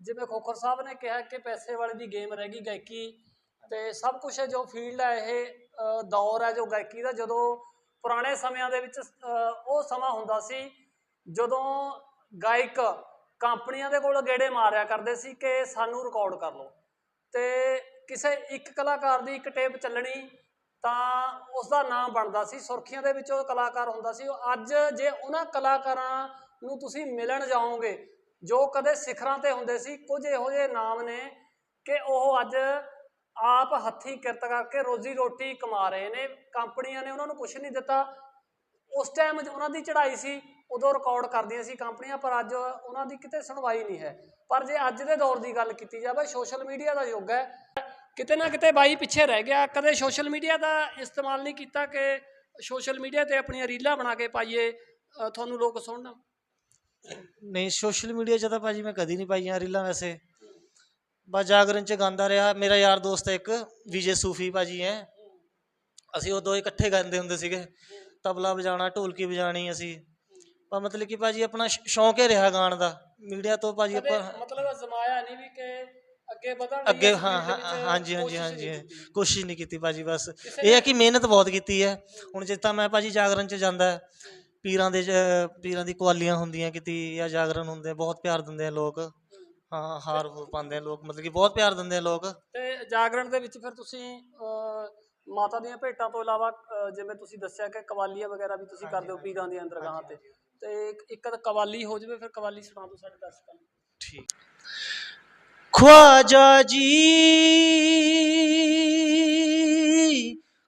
ਜਿਵੇਂ ਖੋਖਰ ਸਾਹਿਬ ਨੇ ਕਿਹਾ ਕਿ ਪੈਸੇ ਵਾਲੀ ਦੀ ਗੇਮ ਰਹਿ ਗਈ ਗਾਇਕੀ ਤੇ ਸਭ ਕੁਝ ਜੋ ਫੀਲਡ ਹੈ ਇਹ ਦੌਰ ਹੈ ਜੋ ਗਾਇਕੀ ਦਾ। ਜਦੋਂ ਪੁਰਾਣੇ ਸਮਿਆਂ ਦੇ ਵਿੱਚ ਉਹ ਸਮਾਂ ਹੁੰਦਾ ਸੀ ਜਦੋਂ ਗਾਇਕ ਕੰਪਨੀਆਂ ਦੇ ਕੋਲ ਗੇੜੇ ਮਾਰਿਆ ਕਰਦੇ ਸੀ ਕਿ ਸਾਨੂੰ ਰਿਕਾਰਡ ਕਰ ਲਓ। ਤੇ ਕਿਸੇ ਇੱਕ ਕਲਾਕਾਰ ਦੀ ਇੱਕ ਟੇਪ ਚੱਲਣੀ ਤਾਂ ਉਸ ਦਾ ਨਾਮ ਬਣਦਾ ਸੀ, ਸੁਰਖੀਆਂ ਦੇ ਵਿੱਚ ਉਹ ਕਲਾਕਾਰ ਹੁੰਦਾ ਸੀ। ਉਹ ਅੱਜ ਜੇ ਉਹਨਾਂ ਕਲਾਕਾਰਾਂ ਨੂੰ ਤੁਸੀਂ ਮਿਲਣ ਜਾਓਗੇ, ਜੋ ਕਦੇ ਸਿਖਰਾਂ ਤੇ ਹੁੰਦੇ ਸੀ, ਕੁਝ ਇਹੋ ਜਿਹੇ ਨਾਮ ਨੇ ਕਿ ਉਹ ਅੱਜ ਆਪ ਹੱਥੀਂ ਕਿਰਤ ਕਰਕੇ ਰੋਜ਼ੀ ਰੋਟੀ ਕਮਾ ਰਹੇ ਨੇ। ਕੰਪਨੀਆਂ ਨੇ ਉਹਨਾਂ ਨੂੰ ਕੁਝ ਨਹੀਂ ਦਿੱਤਾ। ਉਸ ਟਾਈਮ ਉਹਨਾਂ ਦੀ ਚੜ੍ਹਾਈ ਸੀ, ਉਦੋਂ ਰਿਕਾਰਡ ਕਰਦੀਆਂ ਸੀ ਕੰਪਨੀਆਂ, ਪਰ ਅੱਜ ਉਹਨਾਂ ਦੀ ਕਿਤੇ ਸੁਣਵਾਈ ਨਹੀਂ ਹੈ। ਪਰ ਜੇ ਅੱਜ ਦੇ ਦੌਰ ਦੀ ਗੱਲ ਕੀਤੀ ਜਾਵੇ, ਸੋਸ਼ਲ ਮੀਡੀਆ ਦਾ ਯੁੱਗ ਹੈ। ਕਿਤੇ ਨਾ ਕਿਤੇ ਬਾਈ ਪਿੱਛੇ ਰਹਿ ਗਿਆ। ਕਦੇ ਸੋਸ਼ਲ ਮੀਡੀਆ ਦਾ ਇਸਤੇਮਾਲ ਨਹੀਂ ਕੀਤਾ ਕਿ ਸੋਸ਼ਲ ਮੀਡੀਆ ਤੇ ਆਪਣੀਆਂ ਰੀਲਾਂ ਬਣਾ ਕੇ ਪਾਈਏ ਤੁਹਾਨੂੰ ਲੋਕ ਸੁਣਨ? ਨਹੀਂ ਸੋਸ਼ਲ ਮੀਡੀਆ 'ਚ ਤਾਂ ਭਾਜੀ ਮੈਂ ਕਦੀ ਨਹੀਂ ਪਾਈਆਂ ਰੀਲਾਂ ਵੈਸੇ। ਬਸ ਜਾਗਰਣ 'ਚ ਗਾਉਂਦਾ ਰਿਹਾ। ਮੇਰਾ ਯਾਰ ਦੋਸਤ ਇੱਕ ਵਿਜੇ ਸੂਫੀ ਭਾਜੀ ਹੈ। ਅਸੀਂ ਉਹ ਦੋ ਇਕੱਠੇ ਗਾਉਂਦੇ ਹੁੰਦੇ ਸੀਗੇ। ਤਬਲਾ ਵਜਾਉਣਾ ਢੋਲਕੀ ਵਜਾਣੀ ਅਸੀਂ। ਪਰ ਮਤਲਬ ਕਿ ਭਾਜੀ ਆਪਣਾ ਸ਼ੌਂਕ ਹੀ ਰਿਹਾ ਗਾਣ ਦਾ। ਮੀਡੀਆ ਤੋਂ ਭਾਜੀ ਆਪਾਂ ਮਤਲਬ ਜ਼ਮਾਇਆ ਨਹੀਂ ਵੀ ਕਿ ਅੱਗੇ ਵਧਣ ਅੱਗੇ ਹਾਂ ਹਾਂ ਹਾਂਜੀ ਹਾਂਜੀ ਹਾਂਜੀ। ਕੋਸ਼ਿਸ਼ ਨਹੀਂ ਕੀਤੀ ਭਾਜੀ ਬਸ ਇਹ ਹੈ ਕਿ ਮਿਹਨਤ ਬਹੁਤ ਕੀਤੀ ਹੈ। ਹੁਣ ਜਿਸ ਤਾਂ ਮੈਂ ਭਾਜੀ ਜਾਗਰਣ 'ਚ ਜਾਂਦਾ ਪੀਰਾਂ ਦੇ ਪੀਰਾਂ ਦੀ ਕਵਾਲੀਆਂ ਹੁੰਦੀਆਂ ਕਿਤੇ ਜਾਂ ਜਾਗਰਣ ਹੁੰਦੇ ਬਹੁਤ ਪਿਆਰ ਦਿੰਦੇ ਆ ਲੋਕ। ਹਾਂ ਹਾਰ ਪਾਉਂਦੇ ਆ ਲੋਕ ਮਤਲਬ ਕਿ ਬਹੁਤ ਪਿਆਰ ਦਿੰਦੇ ਆ ਲੋਕ। ਤੇ ਜਾਗਰਣ ਦੇ ਵਿੱਚ ਫਿਰ ਤੁਸੀਂ ਮਾਤਾ ਦੀਆਂ ਭੇਟਾਂ ਤੋਂ ਇਲਾਵਾ ਜਿਵੇਂ ਤੁਸੀਂ ਦੱਸਿਆ ਕਿ ਕਵਾਲੀਆਂ ਵਗੈਰਾ ਵੀ ਤੁਸੀਂ ਕਰਦੇ ਹੋ ਪੀਰਾਂ ਦੀਆਂ ਦਰਗਾਹਾਂ ਤੇ। ਤੇ ਇੱਕ- ਇੱਕ ਅਦ ਕਵਾਲੀ ਹੋ ਜਾਵੇ ਫਿਰ ਕਵਾਲੀ ਸੁਣਾ ਦਿਓ ਸਾਡੇ ਦਰਸ਼ਕਾਂ ਨੂੰ। ਠੀਕ। ਖਵਾਜਾ ਜੀ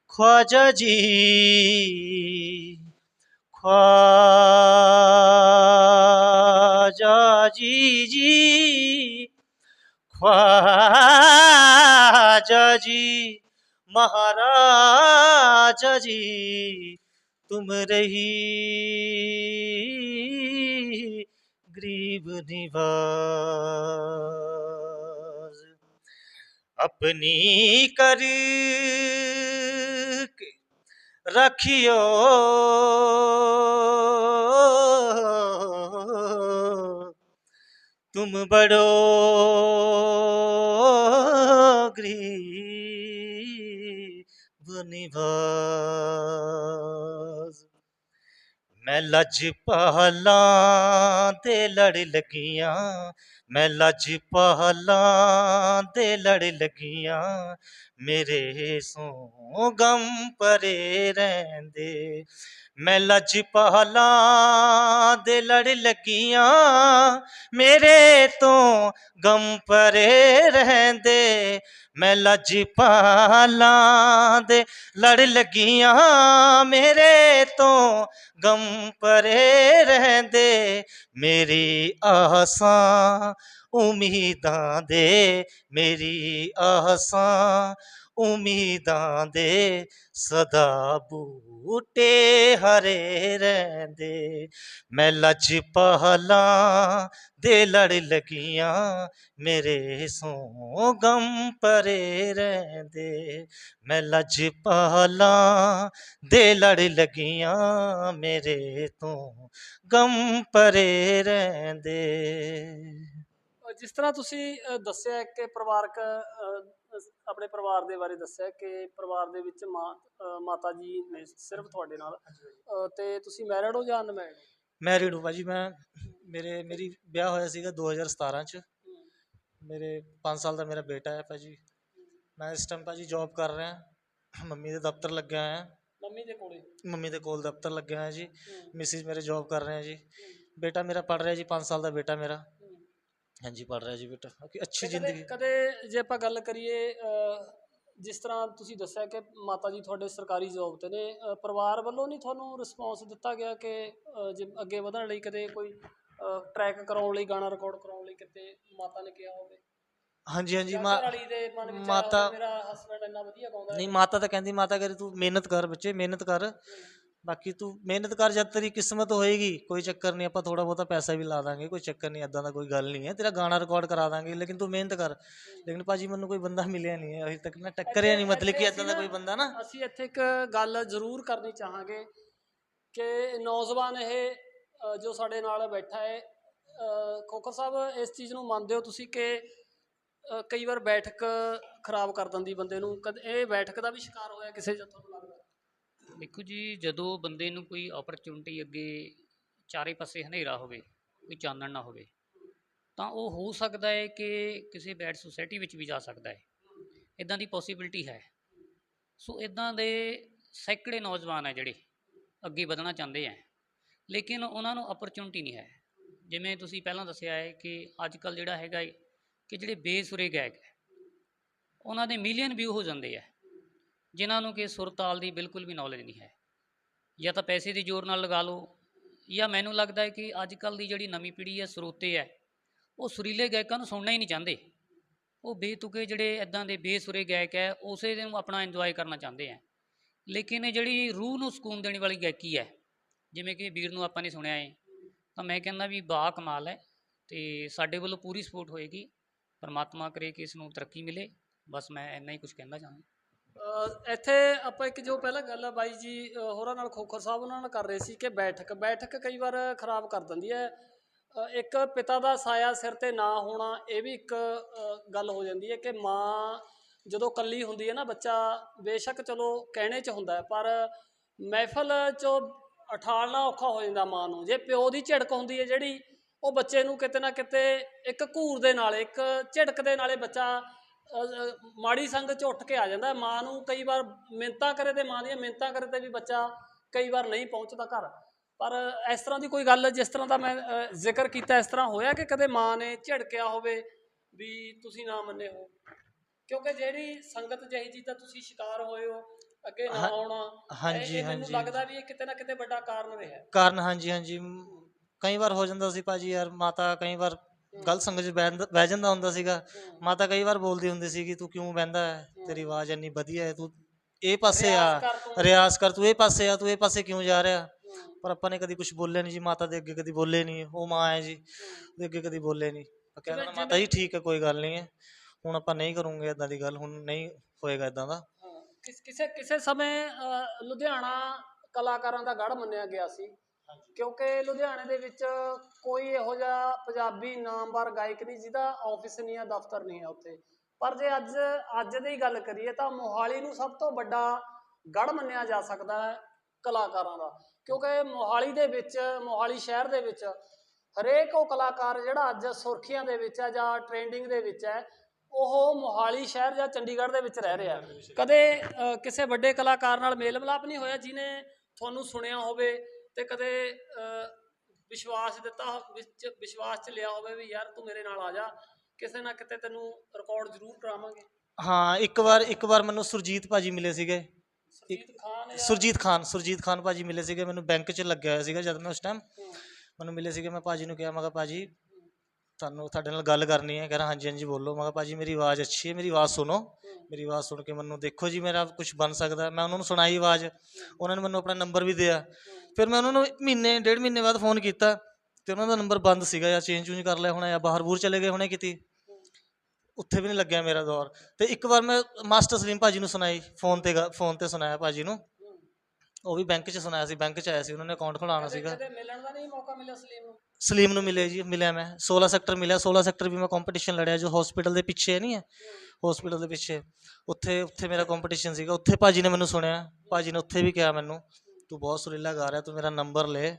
ਖਵਾਜਾ ਜੀ ਖਵਾਜਾ ਜੀ ਜੀ ਖਵਾਜਾ ਜੀ ਮਹਾਰਾਜਾ ਜੀ, ਤੁਮ ਰਹੀ ਗਰੀਬ ਨਿਵਾ اپنی کر رکھیو تم بڑو گری بنواز میں لج پہلا دے لڑ لگیاں ਮੈਂ ਲੱਜ ਪਹਲਾਂ ਤੇ ਲੜ ਲੱਗੀਆਂ, ਮੇਰੇ ਸੋ ਗਮ ਪਰੇ ਰਹਿੰਦੇ। ਮੈਂ ਲੱਜ ਪਹਲਾਂ ਦੇ ਲੜ ਲੱਗੀਆਂ, ਮੇਰੇ ਤੋਂ ਗਮ ਪਰੇ ਰਹਿੰਦੇ। ਮੈਂ ਲੱਜ ਪਹਲਾਂ ਦੇ ਲੜ ਲੱਗੀਆਂ, ਮੇਰੇ ਤੋਂ ਗਮ ਪਰੇ ਰਹਿੰਦੇ। ਮੇਰੀ ਆਸਾਂ ਉਮੀਦਾਂ ਦੇ ਮੇਰੀ ਆਸਾਂ, ਉਮੀਦਾਂ ਦੇ ਸਦਾ ਬੂਟੇ ਹਰੇ ਰਹਿੰਦੇ। ਮੈਂ ਲੱਜ ਪਹਲਾਂ ਦੇ ਲੜ ਲੱਗੀਆਂ, ਮੇਰੇ ਸੋ ਗਮ ਪਰੇ ਰਹਿੰਦੇ। ਮੈਂ ਲੱਜ ਪਹਲਾਂ ਦੇ ਲੜ ਲੱਗੀਆਂ, ਮੇਰੇ ਤੋਂ ਗਮ ਪਰੇ ਰਹਿੰਦੇ। ਜਿਸ ਤਰ੍ਹਾਂ ਤੁਸੀਂ ਦੱਸਿਆ ਕਿ ਪਰਿਵਾਰਕ ਆਪਣੇ ਪਰਿਵਾਰ ਦੇ ਬਾਰੇ ਦੱਸਿਆ ਕਿ ਪਰਿਵਾਰ ਦੇ ਵਿੱਚ ਮਾਤਾ ਜੀ ਨੇ ਸਿਰਫ ਤੁਹਾਡੇ ਨਾਲ ਤੇ ਤੁਸੀਂ ਮੈਰਿਡ ਹੋ ਜਾਂ ਅਨਮੈਰਿਡ ਮੈਰਿਡ ਹੂੰ ਭਾਜੀ ਮੈਂ ਮੇਰੇ ਮੇਰੀ ਵਿਆਹ ਹੋਇਆ ਸੀਗਾ 2017 ਚ। ਮੇਰੇ 5 ਸਾਲ ਦਾ ਮੇਰਾ ਬੇਟਾ ਹੈ ਭਾਜੀ। ਮੈਂ ਇਸ ਟਾਈਮ ਭਾਜੀ ਜੌਬ ਕਰ ਰਿਹਾ ਮੰਮੀ ਦੇ ਦਫ਼ਤਰ ਲੱਗਿਆ ਹੋਇਆ। ਮੰਮੀ ਦੇ ਕੋਲੇ? ਮੰਮੀ ਦੇ ਕੋਲ ਦਫ਼ਤਰ ਲੱਗਿਆ ਹੋਇਆ ਜੀ। ਮਿਸਿਸ ਮੇਰੇ ਜੌਬ ਕਰ ਰਹੇ ਹੈ ਜੀ। ਬੇਟਾ ਮੇਰਾ ਪੜ ਰਿਹਾ ਜੀ 5 ਸਾਲ ਦਾ ਬੇਟਾ ਮੇਰਾ। ਹਾਂਜੀ ਪੜ ਰਿਹਾ ਜੀ ਬੇਟਾ। ਬਾਕੀ ਅੱਛੀ ਤੇ ਕਦੇ- ਜ਼ਿੰਦਗੀ। ਕਦੇ ਜੇ ਆਪਾਂ ਗੱਲ ਕਰੀਏ ਅ, ਜਿਸ ਤਰ੍ਹਾਂ ਤੁਸੀਂ ਦੱਸਿਆ ਕਿ ਮਾਤਾ ਜੀ ਤੁਹਾਡੇ ਸਰਕਾਰੀ ਜੌਬ ਤੇ ਨੇ ਅ, ਪਰਿਵਾਰ ਵੱਲੋਂ ਨਹੀਂ ਤੁਹਾਨੂੰ ਰਿਸਪੌਂਸ ਦਿੱਤਾ ਗਿਆ ਕਿ ਅ, ਜੇ ਅੱਗੇ ਵਧਣ ਲਈ ਕਦੇ ਕੋਈ ਟਰੈਕ ਕਰਾਉਣ ਲਈ ਗਾਣਾ ਰਿਕਾਰਡ ਕਰਾਉਣ ਲਈ ਕਿਤੇ ਮਾਤਾ ਨੇ ਕਿਹਾ ਹੋਵੇ? ਹਾਂਜੀ ਹਾਂਜੀ ਜਾਂ ਮਾ ਵਾਲੀ ਦੇ ਮਨ ਵਿੱਚ ਮਾਤਾ- ਆਇਆ ਹੋਵੇ, ਮੇਰਾ ਹਸਬੰਡ ਇੰਨਾ ਵਧੀਆ ਗਾਉਂਦਾ ਹੈ। ਨਹੀਂ ਮਾਤਾ ਤਾਂ ਕਹਿੰਦੀ ਮਾਤਾ ਕਰੇ ਤੂੰ ਮਿਹਨਤ ਕਰ ਬੱਚੇ ਮਿਹਨਤ ਕਰ। ਬਾਕੀ ਤੂੰ ਮਿਹਨਤ ਕਰ ਜਦ ਤੇਰੀ ਕਿਸਮਤ ਹੋਏਗੀ ਕੋਈ ਚੱਕਰ ਨਹੀਂ ਆਪਾਂ ਥੋੜਾ ਬਹੁਤਾ ਪੈਸਾ ਵੀ ਲਾ ਦਾਂਗੇ ਕੋਈ ਚੱਕਰ ਨਹੀਂ ਐਦਾਂ ਦਾ ਕੋਈ ਗੱਲ ਨਹੀਂ ਹੈ। ਤੇਰਾ ਗਾਣਾ ਰਿਕਾਰਡ ਕਰਾ ਦਾਂਗੇ ਲੇਕਿਨ ਤੂੰ ਮਿਹਨਤ ਕਰ। ਲੇਕਿਨ ਭਾਜੀ ਮੈਨੂੰ ਕੋਈ ਬੰਦਾ ਮਿਲਿਆ ਨਹੀਂ ਹੈ ਅਜੇ ਤੱਕ ਮੈਂ ਟੱਕਰਿਆ ਨਹੀਂ ਮਤਲਬ ਕਿ ਐਦਾਂ ਦਾ ਕੋਈ ਬੰਦਾ ਨਾ। ਅਸੀਂ ਇੱਥੇ ਇੱਕ ਗੱਲ ਜ਼ਰੂਰ ਕਰਨੀ ਚਾਹਾਂਗੇ ਕਿ ਨੌਜਵਾਨ ਇਹ ਜੋ ਸਾਡੇ ਨਾਲ ਬੈਠਾ ਹੈ ਖੋਖਰ ਸਾਹਿਬ ਇਸ ਚੀਜ਼ ਨੂੰ ਮੰਨਦੇ ਹੋ ਤੁਸੀਂ ਕਿ ਕਈ ਵਾਰ ਬੈਠਕ ਖਰਾਬ ਕਰ ਦਿੰਦੀ ਬੰਦੇ ਨੂੰ? ਕਦੇ ਇਹ ਬੈਠਕ ਦਾ ਵੀ ਸ਼ਿਕਾਰ ਹੋਇਆ ਕਿਸੇ ਲੱਗਦਾ ਦੇਖੋ ਜੀ, ਜਦੋਂ ਬੰਦੇ ਨੂੰ ਕੋਈ ਓਪਰਚੁਨਿਟੀ ਅੱਗੇ ਚਾਰੇ ਪਾਸੇ ਹਨੇਰਾ ਹੋਵੇ, ਕੋਈ ਚਾਨਣ ਨਾ ਹੋਵੇ, ਤਾਂ ਉਹ ਹੋ ਸਕਦਾ ਹੈ ਕਿ ਕਿਸੇ ਬੈਡ ਸੁਸਾਇਟੀ ਵਿੱਚ ਵੀ ਜਾ ਸਕਦਾ ਹੈ। ਇਦਾਂ ਦੀ ਪੋਸੀਬਿਲਿਟੀ ਹੈ। ਸੋ ਇਦਾਂ ਦੇ ਸੈਂਕੜੇ ਨੌਜਵਾਨ ਹੈ ਜਿਹੜੇ ਅੱਗੇ ਵਧਣਾ ਚਾਹੁੰਦੇ ਹੈ। ਲੇਕਿਨ ਉਹਨਾਂ ਨੂੰ ਓਪਰਚੁਨਿਟੀ ਨਹੀਂ ਹੈ। ਜਿਵੇਂ ਤੁਸੀਂ ਪਹਿਲਾਂ ਦੱਸਿਆ ਹੈ ਕਿ ਅੱਜ ਕੱਲ ਜਿਹੜਾ ਹੈਗਾ ਕਿ ਜਿਹੜੇ ਬੇਸੁਰੇ ਗਾਇਕ ਉਹਨਾਂ ਦੇ ਮਿਲੀਅਨ ਵਿਊ ਹੋ ਜਾਂਦੇ ਹੈ। ਜਿਨ੍ਹਾਂ ਨੂੰ ਕਿ ਸੁਰ ਤਾਲ ਦੀ ਬਿਲਕੁਲ ਵੀ ਨੌਲੇਜ ਨਹੀਂ ਹੈ। ਜਾਂ ਤਾਂ ਪੈਸੇ ਦੀ ਜ਼ੋਰ ਨਾਲ ਲਗਾ ਲਓ, ਜਾਂ ਮੈਨੂੰ ਲੱਗਦਾ ਹੈ ਕਿ ਅੱਜ ਕੱਲ ਦੀ ਜਿਹੜੀ ਨਵੀਂ ਪੀੜ੍ਹੀ ਹੈ, ਸਰੋਤੇ ਹੈ, ਉਹ ਸੁਰੀਲੇ ਗਾਇਕਾਂ ਨੂੰ ਸੁਣਨਾ ਹੀ ਨਹੀਂ ਚਾਹੁੰਦੇ। ਉਹ ਬੇਤੁਕੇ ਜਿਹੜੇ ਇਦਾਂ ਦੇ ਬੇਸੁਰੇ ਗਾਇਕ ਹੈ, ਉਸੇ ਨੂੰ ਆਪਣਾ ਇੰਜੋਏ ਕਰਨਾ ਚਾਹੁੰਦੇ ਹੈ। ਲੇਕਿਨ ਇਹ ਜਿਹੜੀ ਰੂਹ ਨੂੰ ਸਕੂਨ ਦੇਣ ਵਾਲੀ ਗਾਇਕੀ ਹੈ, ਜਿਵੇਂ ਕਿ ਵੀਰ ਨੂੰ ਆਪਾਂ ਨੇ ਸੁਣਿਆ ਹੈ, ਤਾਂ ਮੈਂ ਕਹਿੰਦਾ ਵੀ ਬਾ ਕਮਾਲ ਹੈ ਤੇ ਸਾਡੇ ਵੱਲੋਂ ਪੂਰੀ ਸਪੋਰਟ ਹੋਏਗੀ। ਪਰਮਾਤਮਾ ਕਰੇ ਕਿ ਇਸ ਨੂੰ ਤਰੱਕੀ ਮਿਲੇ। ਬਸ ਮੈਂ ਇੰਨਾ ਹੀ ਕੁਝ ਕਹਿੰਦਾ ਚਾਹੁੰਦਾ। ਇੱਥੇ ਆਪਾਂ ਇੱਕ ਜੋ ਪਹਿਲਾਂ ਗੱਲ ਆ ਬਾਈ ਜੀ ਹੋਰਾਂ ਨਾਲ ਖੋਖਰ ਸਾਹਿਬ ਉਹਨਾਂ ਨਾਲ ਕਰ ਰਹੇ ਸੀ ਕਿ ਬੈਠਕ। ਬੈਠਕ ਕਈ ਵਾਰ ਖਰਾਬ ਕਰ ਦਿੰਦੀ ਹੈ। ਇੱਕ ਪਿਤਾ ਦਾ ਸਾਇਆ ਸਿਰ ਤੇ ਨਾ ਹੋਣਾ, ਇਹ ਵੀ ਇੱਕ ਗੱਲ ਹੋ ਜਾਂਦੀ ਹੈ ਕਿ ਮਾਂ ਜਦੋਂ ਕੱਲੀ ਹੁੰਦੀ ਹੈ ਨਾ, ਬੱਚਾ ਬੇਸ਼ੱਕ ਚਲੋ ਕਹਿਣੇ 'ਚ ਹੁੰਦਾ ਪਰ ਮਹਿਫਲ 'ਚੋਂ ਅਠਾਲਣਾ ਔਖਾ ਹੋ ਜਾਂਦਾ ਮਾਂ ਨੂੰ। ਜੇ ਪਿਓ ਦੀ ਝਿੜਕ ਹੁੰਦੀ ਹੈ ਜਿਹੜੀ, ਉਹ ਬੱਚੇ ਨੂੰ ਕਿਤੇ ਨਾ ਕਿਤੇ ਇੱਕ ਘੂਰ ਦੇ ਨਾਲ, ਇੱਕ ਝਿੜਕ ਦੇ ਨਾਲੇ ਬੱਚਾ ਮਾੜੀ ਸੰਗਤ ਚ ਉੱਠ ਕੇ ਆ ਜਾਂਦਾ। ਮਾਂ ਨੂੰ ਕਈ ਵਾਰ ਮਿੰਤਾ ਕਰੇ ਤੇ ਮਾਂ ਦੀਆਂ ਮਿੰਤਾ ਕਰੇ ਤੇ ਵੀ ਬੱਚਾ ਕਈ ਵਾਰ ਨਹੀਂ ਪਹੁੰਚਦਾ ਘਰ ਪਰ ਇਸ ਤਰ੍ਹਾਂ ਦੀ ਕੋਈ ਗੱਲ ਜਿਸ ਤਰ੍ਹਾਂ ਦਾ ਮੈਂ ਜ਼ਿਕਰ ਕੀਤਾ ਇਸ ਤਰ੍ਹਾਂ ਹੋਇਆ ਕਿ ਕਦੇ ਮਾਂ ਨੇ ਝਿੜਕਿਆ ਹੋਵੇ ਵੀ ਤੁਸੀਂ ਨਾ ਮੰਨੇ ਹੋ ਕਿਉਂਕਿ ਜਿਹੜੀ ਸੰਗਤ ਜਿਹੀ ਜੀ ਦਾ ਤੁਸੀਂ ਸ਼ਿਕਾਰ ਹੋਏ ਹੋ ਅੱਗੇ ਨਾ ਆਉਣਾ ਹਾਂਜੀ, ਇਹ ਮੈਨੂੰ ਹਾਂਜੀ। ਲੱਗਦਾ ਵੀ ਇਹ ਕਿਤੇ ਨਾ ਕਿਤੇ ਵੱਡਾ ਕਾਰਨ ਰਿਹਾ ਕਾਰਨ ਹਾਂਜੀ ਹਾਂਜੀ ਕਈ ਵਾਰ ਹੋ ਜਾਂਦਾ ਸੀ ਭਾਜੀ ਯਾਰ ਮਾਤਾ ਕਈ ਵਾਰ ਗਲਤ ਸੰਗਤ 'ਚ ਬਹਿ ਬਹਿ ਜਾਂਦਾ ਹੁੰਦਾ ਸੀਗਾ। ਮਾਤਾ ਕਈ ਵਾਰ ਬੋਲਦੀ ਹੁੰਦੀ ਸੀ ਕਿ ਤੂੰ ਕਿਉਂ ਬਹਿੰਦਾ ਹੈ? ਤੇਰੀ ਆਵਾਜ਼ ਇੰਨੀ ਵਧੀਆ ਹੈ ਤੂੰ ਇਹ ਪਾਸੇ ਆ ਰਿਆਜ਼ ਕਰ ਤੂੰ। ਇਹ ਪਾਸੇ ਆ ਤੂੰ ਇਹ ਪਾਸੇ ਕਿਉਂ ਜਾ ਰਿਹਾ? ਪਰ ਆਪਾਂ ਨੇ ਕਦੀ ਕੁਝ ਬੋਲਿਆ ਨਹੀਂ ਜੀ ਮਾਤਾ ਦੇ ਅੱਗੇ ਕਦੀ ਬੋਲੇ ਨਹੀਂ ਉਹ ਮਾਂ ਹੈ ਜੀ ਉਹਦੇ ਅੱਗੇ ਕਦੀ ਬੋਲੇ ਨਹੀਂ। ਆਪਾਂ ਕਹਿੰਦਾ ਜਿਵੇਂ- ਮਾਤਾ ਜੀ ਠੀਕ ਹੈ ਕੋਈ ਗੱਲ ਨਹੀਂ ਹੈ ਹੁਣ ਆਪਾਂ ਨਹੀਂ ਕਰੂੰਗੇ ਇਦਾਂ ਦੀ ਗੱਲ ਹੁਣ ਨਹੀਂ ਹੋਏਗਾ ਇਦਾਂ ਦਾ। ਕਿਸ ਕਿਸੇ ਕਿਸੇ ਸਮੇਂ ਅ, ਲੁਧਿਆਣਾ ਕਲਾਕਾਰਾਂ ਦਾ ਗੜ ਮੰਨਿਆ ਗਿਆ ਸੀ। ਕਿਉਂਕਿ ਲੁਧਿਆਣੇ ਦੇ ਵਿੱਚ ਕੋਈ ਇਹੋ ਜਿਹਾ ਪੰਜਾਬੀ ਨਾਮਵਰ ਗਾਇਕ ਨਹੀਂ, ਜਿਹਦਾ ਆਫਿਸ ਨਹੀਂ ਆ, ਦਫ਼ਤਰ ਨਹੀਂ ਆ ਉੱਥੇ। ਪਰ ਜੇ ਅੱਜ ਅੱਜ ਦੀ ਗੱਲ ਕਰੀਏ ਤਾਂ ਮੋਹਾਲੀ ਨੂੰ ਸਭ ਤੋਂ ਵੱਡਾ ਗੜ ਮੰਨਿਆ ਜਾ ਸਕਦਾ ਹੈ ਕਲਾਕਾਰਾਂ ਦਾ। ਕਿਉਂਕਿ ਮੋਹਾਲੀ ਦੇ ਵਿੱਚ, ਮੋਹਾਲੀ ਸ਼ਹਿਰ ਦੇ ਵਿੱਚ ਹਰੇਕ ਉਹ ਕਲਾਕਾਰ ਜਿਹੜਾ ਅੱਜ ਸੁਰਖੀਆਂ ਦੇ ਵਿੱਚ ਹੈ ਜਾਂ ਟ੍ਰੈਂਡਿੰਗ ਦੇ ਵਿੱਚ ਹੈ, ਉਹ ਮੋਹਾਲੀ ਸ਼ਹਿਰ ਜਾਂ ਚੰਡੀਗੜ੍ਹ ਦੇ ਵਿੱਚ ਰਹਿ ਰਿਹਾ ਕਦੇ ਕਿਸੇ ਵੱਡੇ ਕਲਾਕਾਰ ਨਾਲ ਮੇਲ ਮਿਲਾਪ ਨਹੀਂ ਹੋਇਆ ਜਿਨੇ ਤੁਹਾਨੂੰ ਸੁਣਿਆ ਹੋਵੇ ਤੇ ਕਦੇ ਵਿਸ਼ਵਾਸ ਦਿੱਤਾ ਹੋ- ਵਿੱਚ ਵਿਸ਼ਵਾਸ ਚ ਲਿਆ ਹੋਵੇ ਵੀ ਯਾਰ ਤੂੰ ਮੇਰੇ ਨਾਲ ਆ ਜਾ ਕਿਸੇ ਨਾ ਕਿਤੇ ਤੈਨੂੰ ਰਿਕਾਰਡ ਜ਼ਰੂਰ ਕਰਾਵਾਂਗੇ। ਹਾਂ ਇੱਕ ਵਾਰ ਇੱਕ ਵਾਰ ਮੈਨੂੰ ਸੁਰਜੀਤ ਭਾਜੀ ਮਿਲੇ ਸੀਗੇ। ਸੁਰਜੀਤ ਖਾਨ ਸੁਰਜੀਤ ਖਾਨ ਸੁਰਜੀਤ ਖਾਨ ਭਾਜੀ ਮਿਲੇ ਸੀਗੇ ਮੈਨੂੰ ਬੈਂਕ 'ਚ ਲੱਗਿਆ ਹੋਇਆ ਸੀਗਾ ਜਦ ਮੈਂ ਉਸ ਟਾਈਮ ਮੈਨੂੰ ਮਿਲੇ ਸੀਗੇ ਮੈਂ ਭਾਜੀ ਨੂੰ ਕਿਹਾ ਮੈਂ ਕਿਹਾ ਭਾਜੀ ਤੁਹਾਨੂੰ ਤੁਹਾਡੇ ਨਾਲ ਗੱਲ ਕਰਨੀ ਹੈ ਕਹਿੰਦਾ ਹਾਂਜੀ ਹਾਂਜੀ ਬੋਲੋ। ਮੈਂ ਕਿਹਾ ਭਾਜੀ ਮੇਰੀ ਆਵਾਜ਼ ਅੱਛੀ ਹੈ ਮੇਰੀ ਆਵਾਜ਼ ਸੁਣੋ। ਮੇਰੀ ਆਵਾਜ਼ ਸੁਣ ਕੇ ਮੈਨੂੰ ਦੇਖੋ ਜੀ ਮੇਰਾ ਕੁਝ ਬਣ ਸਕਦਾ। ਮੈਂ ਉਹਨਾਂ ਨੂੰ ਸੁਣਾਈ ਆਵਾਜ਼। ਉਹਨਾਂ ਨੇ ਮੈਨੂੰ ਆਪਣਾ ਨੰਬਰ ਵੀ ਦਿਆ। ਫਿਰ ਮੈਂ ਉਹਨਾਂ ਨੂੰ ਮਹੀਨੇ ਡੇਢ ਮਹੀਨੇ ਬਾਅਦ ਫੋਨ ਕੀਤਾ। ਤੇ ਉਹਨਾਂ ਦਾ ਨੰਬਰ ਬੰਦ ਸੀਗਾ ਜਾਂ ਚੇਂਜ ਚੂੰਜ ਕਰ ਲਿਆ ਹੋਣਾ ਜਾਂ ਬਾਹਰ ਬੂਰ ਚਲੇ ਗਏ ਹੋਣੇ ਕਿਤੇ। ਉੱਥੇ ਵੀ ਨਹੀਂ ਲੱਗਿਆ ਮੇਰਾ ਦੌਰ। ਤੇ ਇੱਕ ਵਾਰ ਮੈਂ ਮਾਸਟਰ ਸਲੀਮ ਭਾਜੀ ਨੂੰ ਸੁਣਾਈ ਫੋਨ ਤੇ ਫੋਨ ਤੇ ਸੁਣਾਇਆ ਭਾਜੀ ਨੂੰ। ਉਹ ਵੀ ਬੈਂਕ 'ਚ ਸੁਣਾਇਆ ਸੀ ਬੈਂਕ 'ਚ ਆਇਆ ਸੀ ਉਹਨਾਂ ਨੇ ਅਕਾਊਂਟ ਖੁਲਾਉਣਾ ਸੀਗਾ। ਮਿਲਣ ਦਾ ਨਹੀਂ ਮੌਕਾ ਮਿਲਿਆ ਸਲੀਮ ਨੂੰ। ਸਲੀਮ ਨੂੰ ਮਿਲਿਆ ਜੀ ਮਿਲਿਆ ਮੈਂ। 16 ਸੈਕਟਰ ਮਿਲਿਆ। 16 ਸੈਕਟਰ ਵੀ ਮੈਂ ਕੰਪੀਟੀਸ਼ਨ ਲੜਿਆ ਜੋ ਹਸਪੀਟਲ ਦੇ ਪਿੱਛੇ ਨਹੀਂ ਹੈ। ਹਸਪੀਟਲ ਦੇ ਪਿੱਛੇ। ਉੱਥੇ ਉੱਥੇ ਮੇਰਾ ਕੰਪੀਟੀਸ਼ਨ ਸੀਗਾ। ਉੱਥੇ ਭਾਜੀ ਨੇ ਮੈਨੂੰ ਸੁਣਿਆ। ਭਾਜੀ ਨੇ ਉੱਥੇ ਵੀ ਕਿਹਾ ਮੈਨੂੰ ਤੂੰ ਬਹੁਤ ਸੁਰੀਲਾ ਗਾ ਰਿਹਾ ਤੂੰ ਮੇਰਾ ਨੰਬਰ ਲੈ।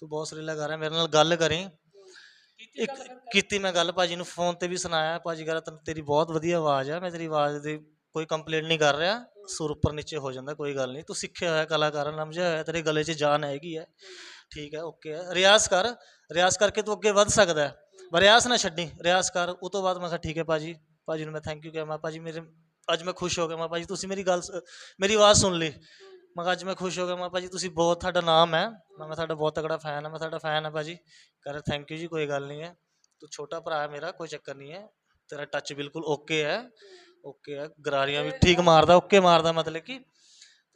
ਤੂੰ ਬਹੁਤ ਸੁਰੀਲਾ ਗਾ ਰਿਹਾ ਮੇਰੇ ਨਾਲ ਗੱਲ ਕਰੀ। ਇੱਕ ਕੀਤੀ ਮੈਂ ਗੱਲ। ਭਾਜੀ ਨੂੰ ਫੋਨ ਤੇ ਵੀ ਸੁਣਾਇਆ। ਭਾਜੀ ਕਹਿੰਦਾ ਤੈਨੂੰ ਤੇਰੀ ਬਹੁਤ ਵਧੀਆ ਆਵਾਜ਼ ਆ। ਮੈਂ ਤੇਰੀ ਆਵਾਜ਼ ਦੀ ਕੋਈ ਕੰਪਲੇਂਟ ਨਹੀਂ ਕਰ ਰਿਹਾ। ਸੁਰ ਉੱਪਰ ਨੀਚੇ ਹੋ ਜਾਂਦਾ ਕੋਈ ਗੱਲ ਨਹੀਂ। ਤੂੰ ਸਿੱਖਿਆ ਹੋਇਆ ਕਲਾਕਾਰ ਨਮਝਿਆ ਹੋਇਆ ਤੇਰੇ ਗਲੇ 'ਚ ਜਾਨ ਹੈਗੀ ਹੈ ਠੀਕ ਹੈ ਓਕੇ ਹੈ। ਰਿਆਜ਼ ਕਰ ਰਿਆਜ਼ ਕਰਕੇ ਤੂੰ ਅੱਗੇ ਵੱਧ ਸਕਦਾ ਹੈ। ਪਰ ਰਿਆਜ਼ ਨਾ ਛੱਡੀ ਰਿਆਜ਼ ਕਰ। ਉਹ ਤੋਂ ਬਾਅਦ ਮੈਂ ਕਿਹਾ ਠੀਕ ਹੈ ਭਾਜੀ ਭਾਜੀ ਨੂੰ ਮੈਂ ਥੈਂਕ ਯੂ ਕਿਹਾ। ਮੈਂ ਭਾਜੀ ਮੇਰੇ ਅੱਜ ਮੈਂ ਖੁਸ਼ ਹੋ ਗਿਆ। ਮੈਂ ਭਾਜੀ ਤੁਸੀਂ ਮੇਰੀ ਗੱਲ ਸ- ਮੇਰੀ ਆਵਾਜ਼ ਸੁਣ ਲਈ। ਮੈਂ ਕਿਹਾ ਅੱਜ ਮੈਂ ਖੁਸ਼ ਹੋ ਗਿਆ। ਮੈਂ ਭਾਜੀ ਤੁਸੀਂ ਬਹੁਤ ਤੁਹਾਡਾ ਨਾਮ ਹੈ। ਮੈਂ ਮੈਂ ਤੁਹਾਡਾ ਬਹੁਤ ਤਕੜਾ ਫੈਨ ਹਾਂ। ਮੈਂ ਤੁਹਾਡਾ ਫੈਨ ਹਾਂ ਭਾਜੀ। ਕਹਿੰਦਾ ਥੈਂਕ ਯੂ ਜੀ ਕੋਈ ਗੱਲ ਨਹੀਂ ਹੈ। ਤੂੰ ਛੋਟਾ ਭਰਾ ਹੈ ਮੇਰਾ ਕੋਈ ਚੱਕਰ ਨਹੀਂ ਹੈ। ਤੇਰਾ ਟੱਚ ਬਿਲਕੁਲ ਓਕੇ ਹੈ। ਓਕੇ ਹੈ। ਗਰਾਰੀਆਂ ਵੀ ਠੀਕ ਮਾਰਦਾ ਓਕੇ ਮਾਰਦਾ ਮਤਲਬ ਕਿ।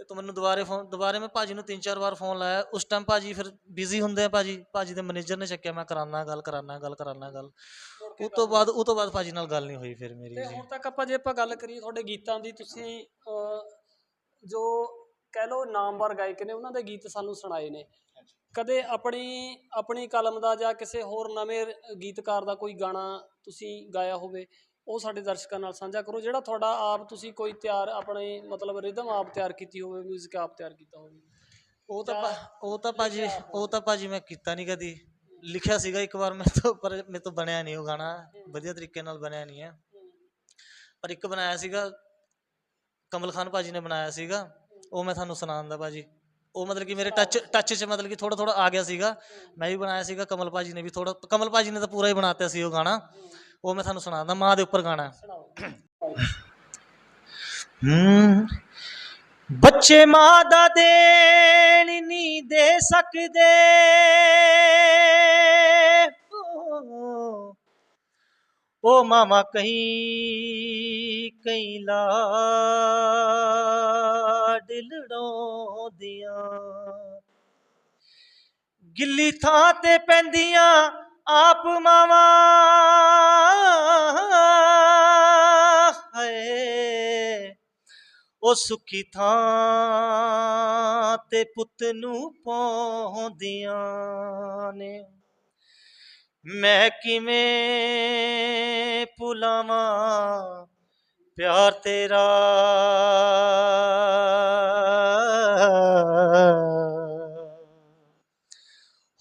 ਤੇ ਤੂੰ ਮੈਨੂੰ ਦੁਬਾਰੇ ਫੋਨ ਦੁਬਾਰੇ ਮੈਂ ਭਾਜੀ ਨੂੰ ਤਿੰਨ ਚਾਰ ਵਾਰ ਫੋਨ ਲਾਇਆ। ਉਸ ਟਾਈਮ ਭਾਜੀ ਫਿਰ ਬਿਜ਼ੀ ਹੁੰਦੇ ਆ ਭਾਜੀ। ਭਾਜੀ ਦੇ ਮੈਨੇਜਰ ਨੇ ਚੱਕਿਆ ਮੈਂ ਕਰਾਨਾ ਗੱਲ ਕਰਾਨਾ ਗੱਲ ਕਰਾਨਾ ਗੱਲ। ਉਹ ਤੋਂ ਬਾਅਦ ਉਹ ਤੋਂ ਬਾਅਦ ਭਾਜੀ ਨਾਲ ਗੱਲ ਨਹੀਂ ਹੋਈ ਫਿਰ ਮੇਰੀ ਤੇ ਜੀ। ਹੁਣ ਤੱਕ ਆਪਾਂ ਜੇ ਆਪਾਂ ਗੱਲ ਕਰੀਏ ਤੁਹਾਡੇ ਗੀਤਾਂ ਦੀ ਤੁਸੀਂ ਜੋ ਕਹਿ ਲਓ ਨਾਮਵਰ ਗਾਇਕ ਨੇ ਉਹਨਾਂ ਦੇ ਗੀਤ ਸਾਨੂੰ ਸੁਣਾਏ ਨੇ। ਕਦੇ ਆਪਣੀ ਆਪਣੀ ਕਲਮ ਦਾ ਜਾਂ ਕਿਸੇ ਹੋਰ ਨਵੇਂ ਗੀਤਕਾਰ ਦਾ ਕੋਈ ਗਾਣਾ ਤੁਸੀਂ ਗਾਇਆ ਹੋਵੇ? ਉਹ ਸਾਡੇ ਦਰਸ਼ਕਾਂ ਨਾਲ ਸਾਂਝਾ ਕਰੋ ਜਿਹੜਾ ਤੁਹਾਡਾ ਆਪ ਤੁਸੀਂ ਕੋਈ ਤਿਆਰ ਆਪਣੇ ਮਤਲਬ ਰਿਦਮ ਆਪ ਤਿਆਰ ਕੀਤੀ ਹੋਵੇ 뮤직 ਆਪ ਤਿਆਰ ਕੀਤਾ ਹੋਵੇ। ਉਹ ਤਾਂ ਭਾ- ਉਹ ਤਾਂ ਭਾਜੀ ਉਹ ਤਾਂ ਭਾਜੀ ਮੈਂ ਕੀਤਾ ਨਹੀਂ ਕਦੀ। ਲਿਖਿਆ ਸੀਗਾ ਇੱਕ ਵਾਰ ਮੈਂ ਤੋਂ ਪਰ ਮੇਰੇ ਤੋਂ ਬਣਿਆ ਨਹੀਂ ਉਹ ਗਾਣਾ। ਵਧੀਆ ਤਰੀਕੇ ਨਾਲ ਬਣਿਆ ਨਹੀਂ ਹੈ। ਪਰ ਇੱਕ ਬਣਾਇਆ ਸੀਗਾ ਕਮਲ ਖਾਨ ਭਾਜੀ ਨੇ ਬਣਾਇਆ ਸੀਗਾ। ਉਹ ਮੈਂ ਤੁਹਾਨੂੰ ਸੁਣਾਉਂਦਾ ਭਾਜੀ। ਉਹ ਮਤਲਬ ਕਿ ਮੇਰੇ ਟੱਚ ਟੱਚ 'ਚ ਮਤਲਬ ਕਿ ਥੋੜਾ ਥੋੜਾ ਆ ਗਿਆ ਸੀਗਾ। ਮੈਂ ਵੀ ਬਣਾਇਆ ਸੀਗਾ ਕਮਲ ਭਾਜੀ ਨੇ ਵੀ ਥੋੜਾ ਕਮਲ ਭਾਜੀ ਨੇ ਤਾਂ ਪੂਰਾ ਹੀ ਬਣਾਤਾ ਸੀ ਉਹ ਗਾਣਾ। ਉਹ ਮੈਂ ਤੁਹਾਨੂੰ ਸੁਣਾਉਂਦਾ, ਮਾਂ ਦੇ ਉੱਪਰ ਗਾਣਾ। ਹੂੰ। ਬੱਚੇ ਮਾਂ ਦਾ ਦੇਣ ਨਹੀਂ ਦੇ ਸਕਦੇ। ਉਹ ਮਾਮਾ ਕਹੀਂ ਕਈ ਲਾਡ ਲੜਾਉਂਦੀਆਂ ਗਿੱਲੀ ਥਾਂ ਤੇ ਪੈਂਦੀਆਂ ਆਪ ਮਾਵਾਂ ਹਾਏ। ਉਹ ਸੁੱਕੀ ਥਾਂ ਤੇ ਪੁੱਤ ਨੂੰ ਪਾਉਂਦੀਆਂ ਨੇ। ਮੈਂ ਕਿਵੇਂ ਭੁਲਾਵਾਂ? ਪਿਆਰ ਤੇਰਾ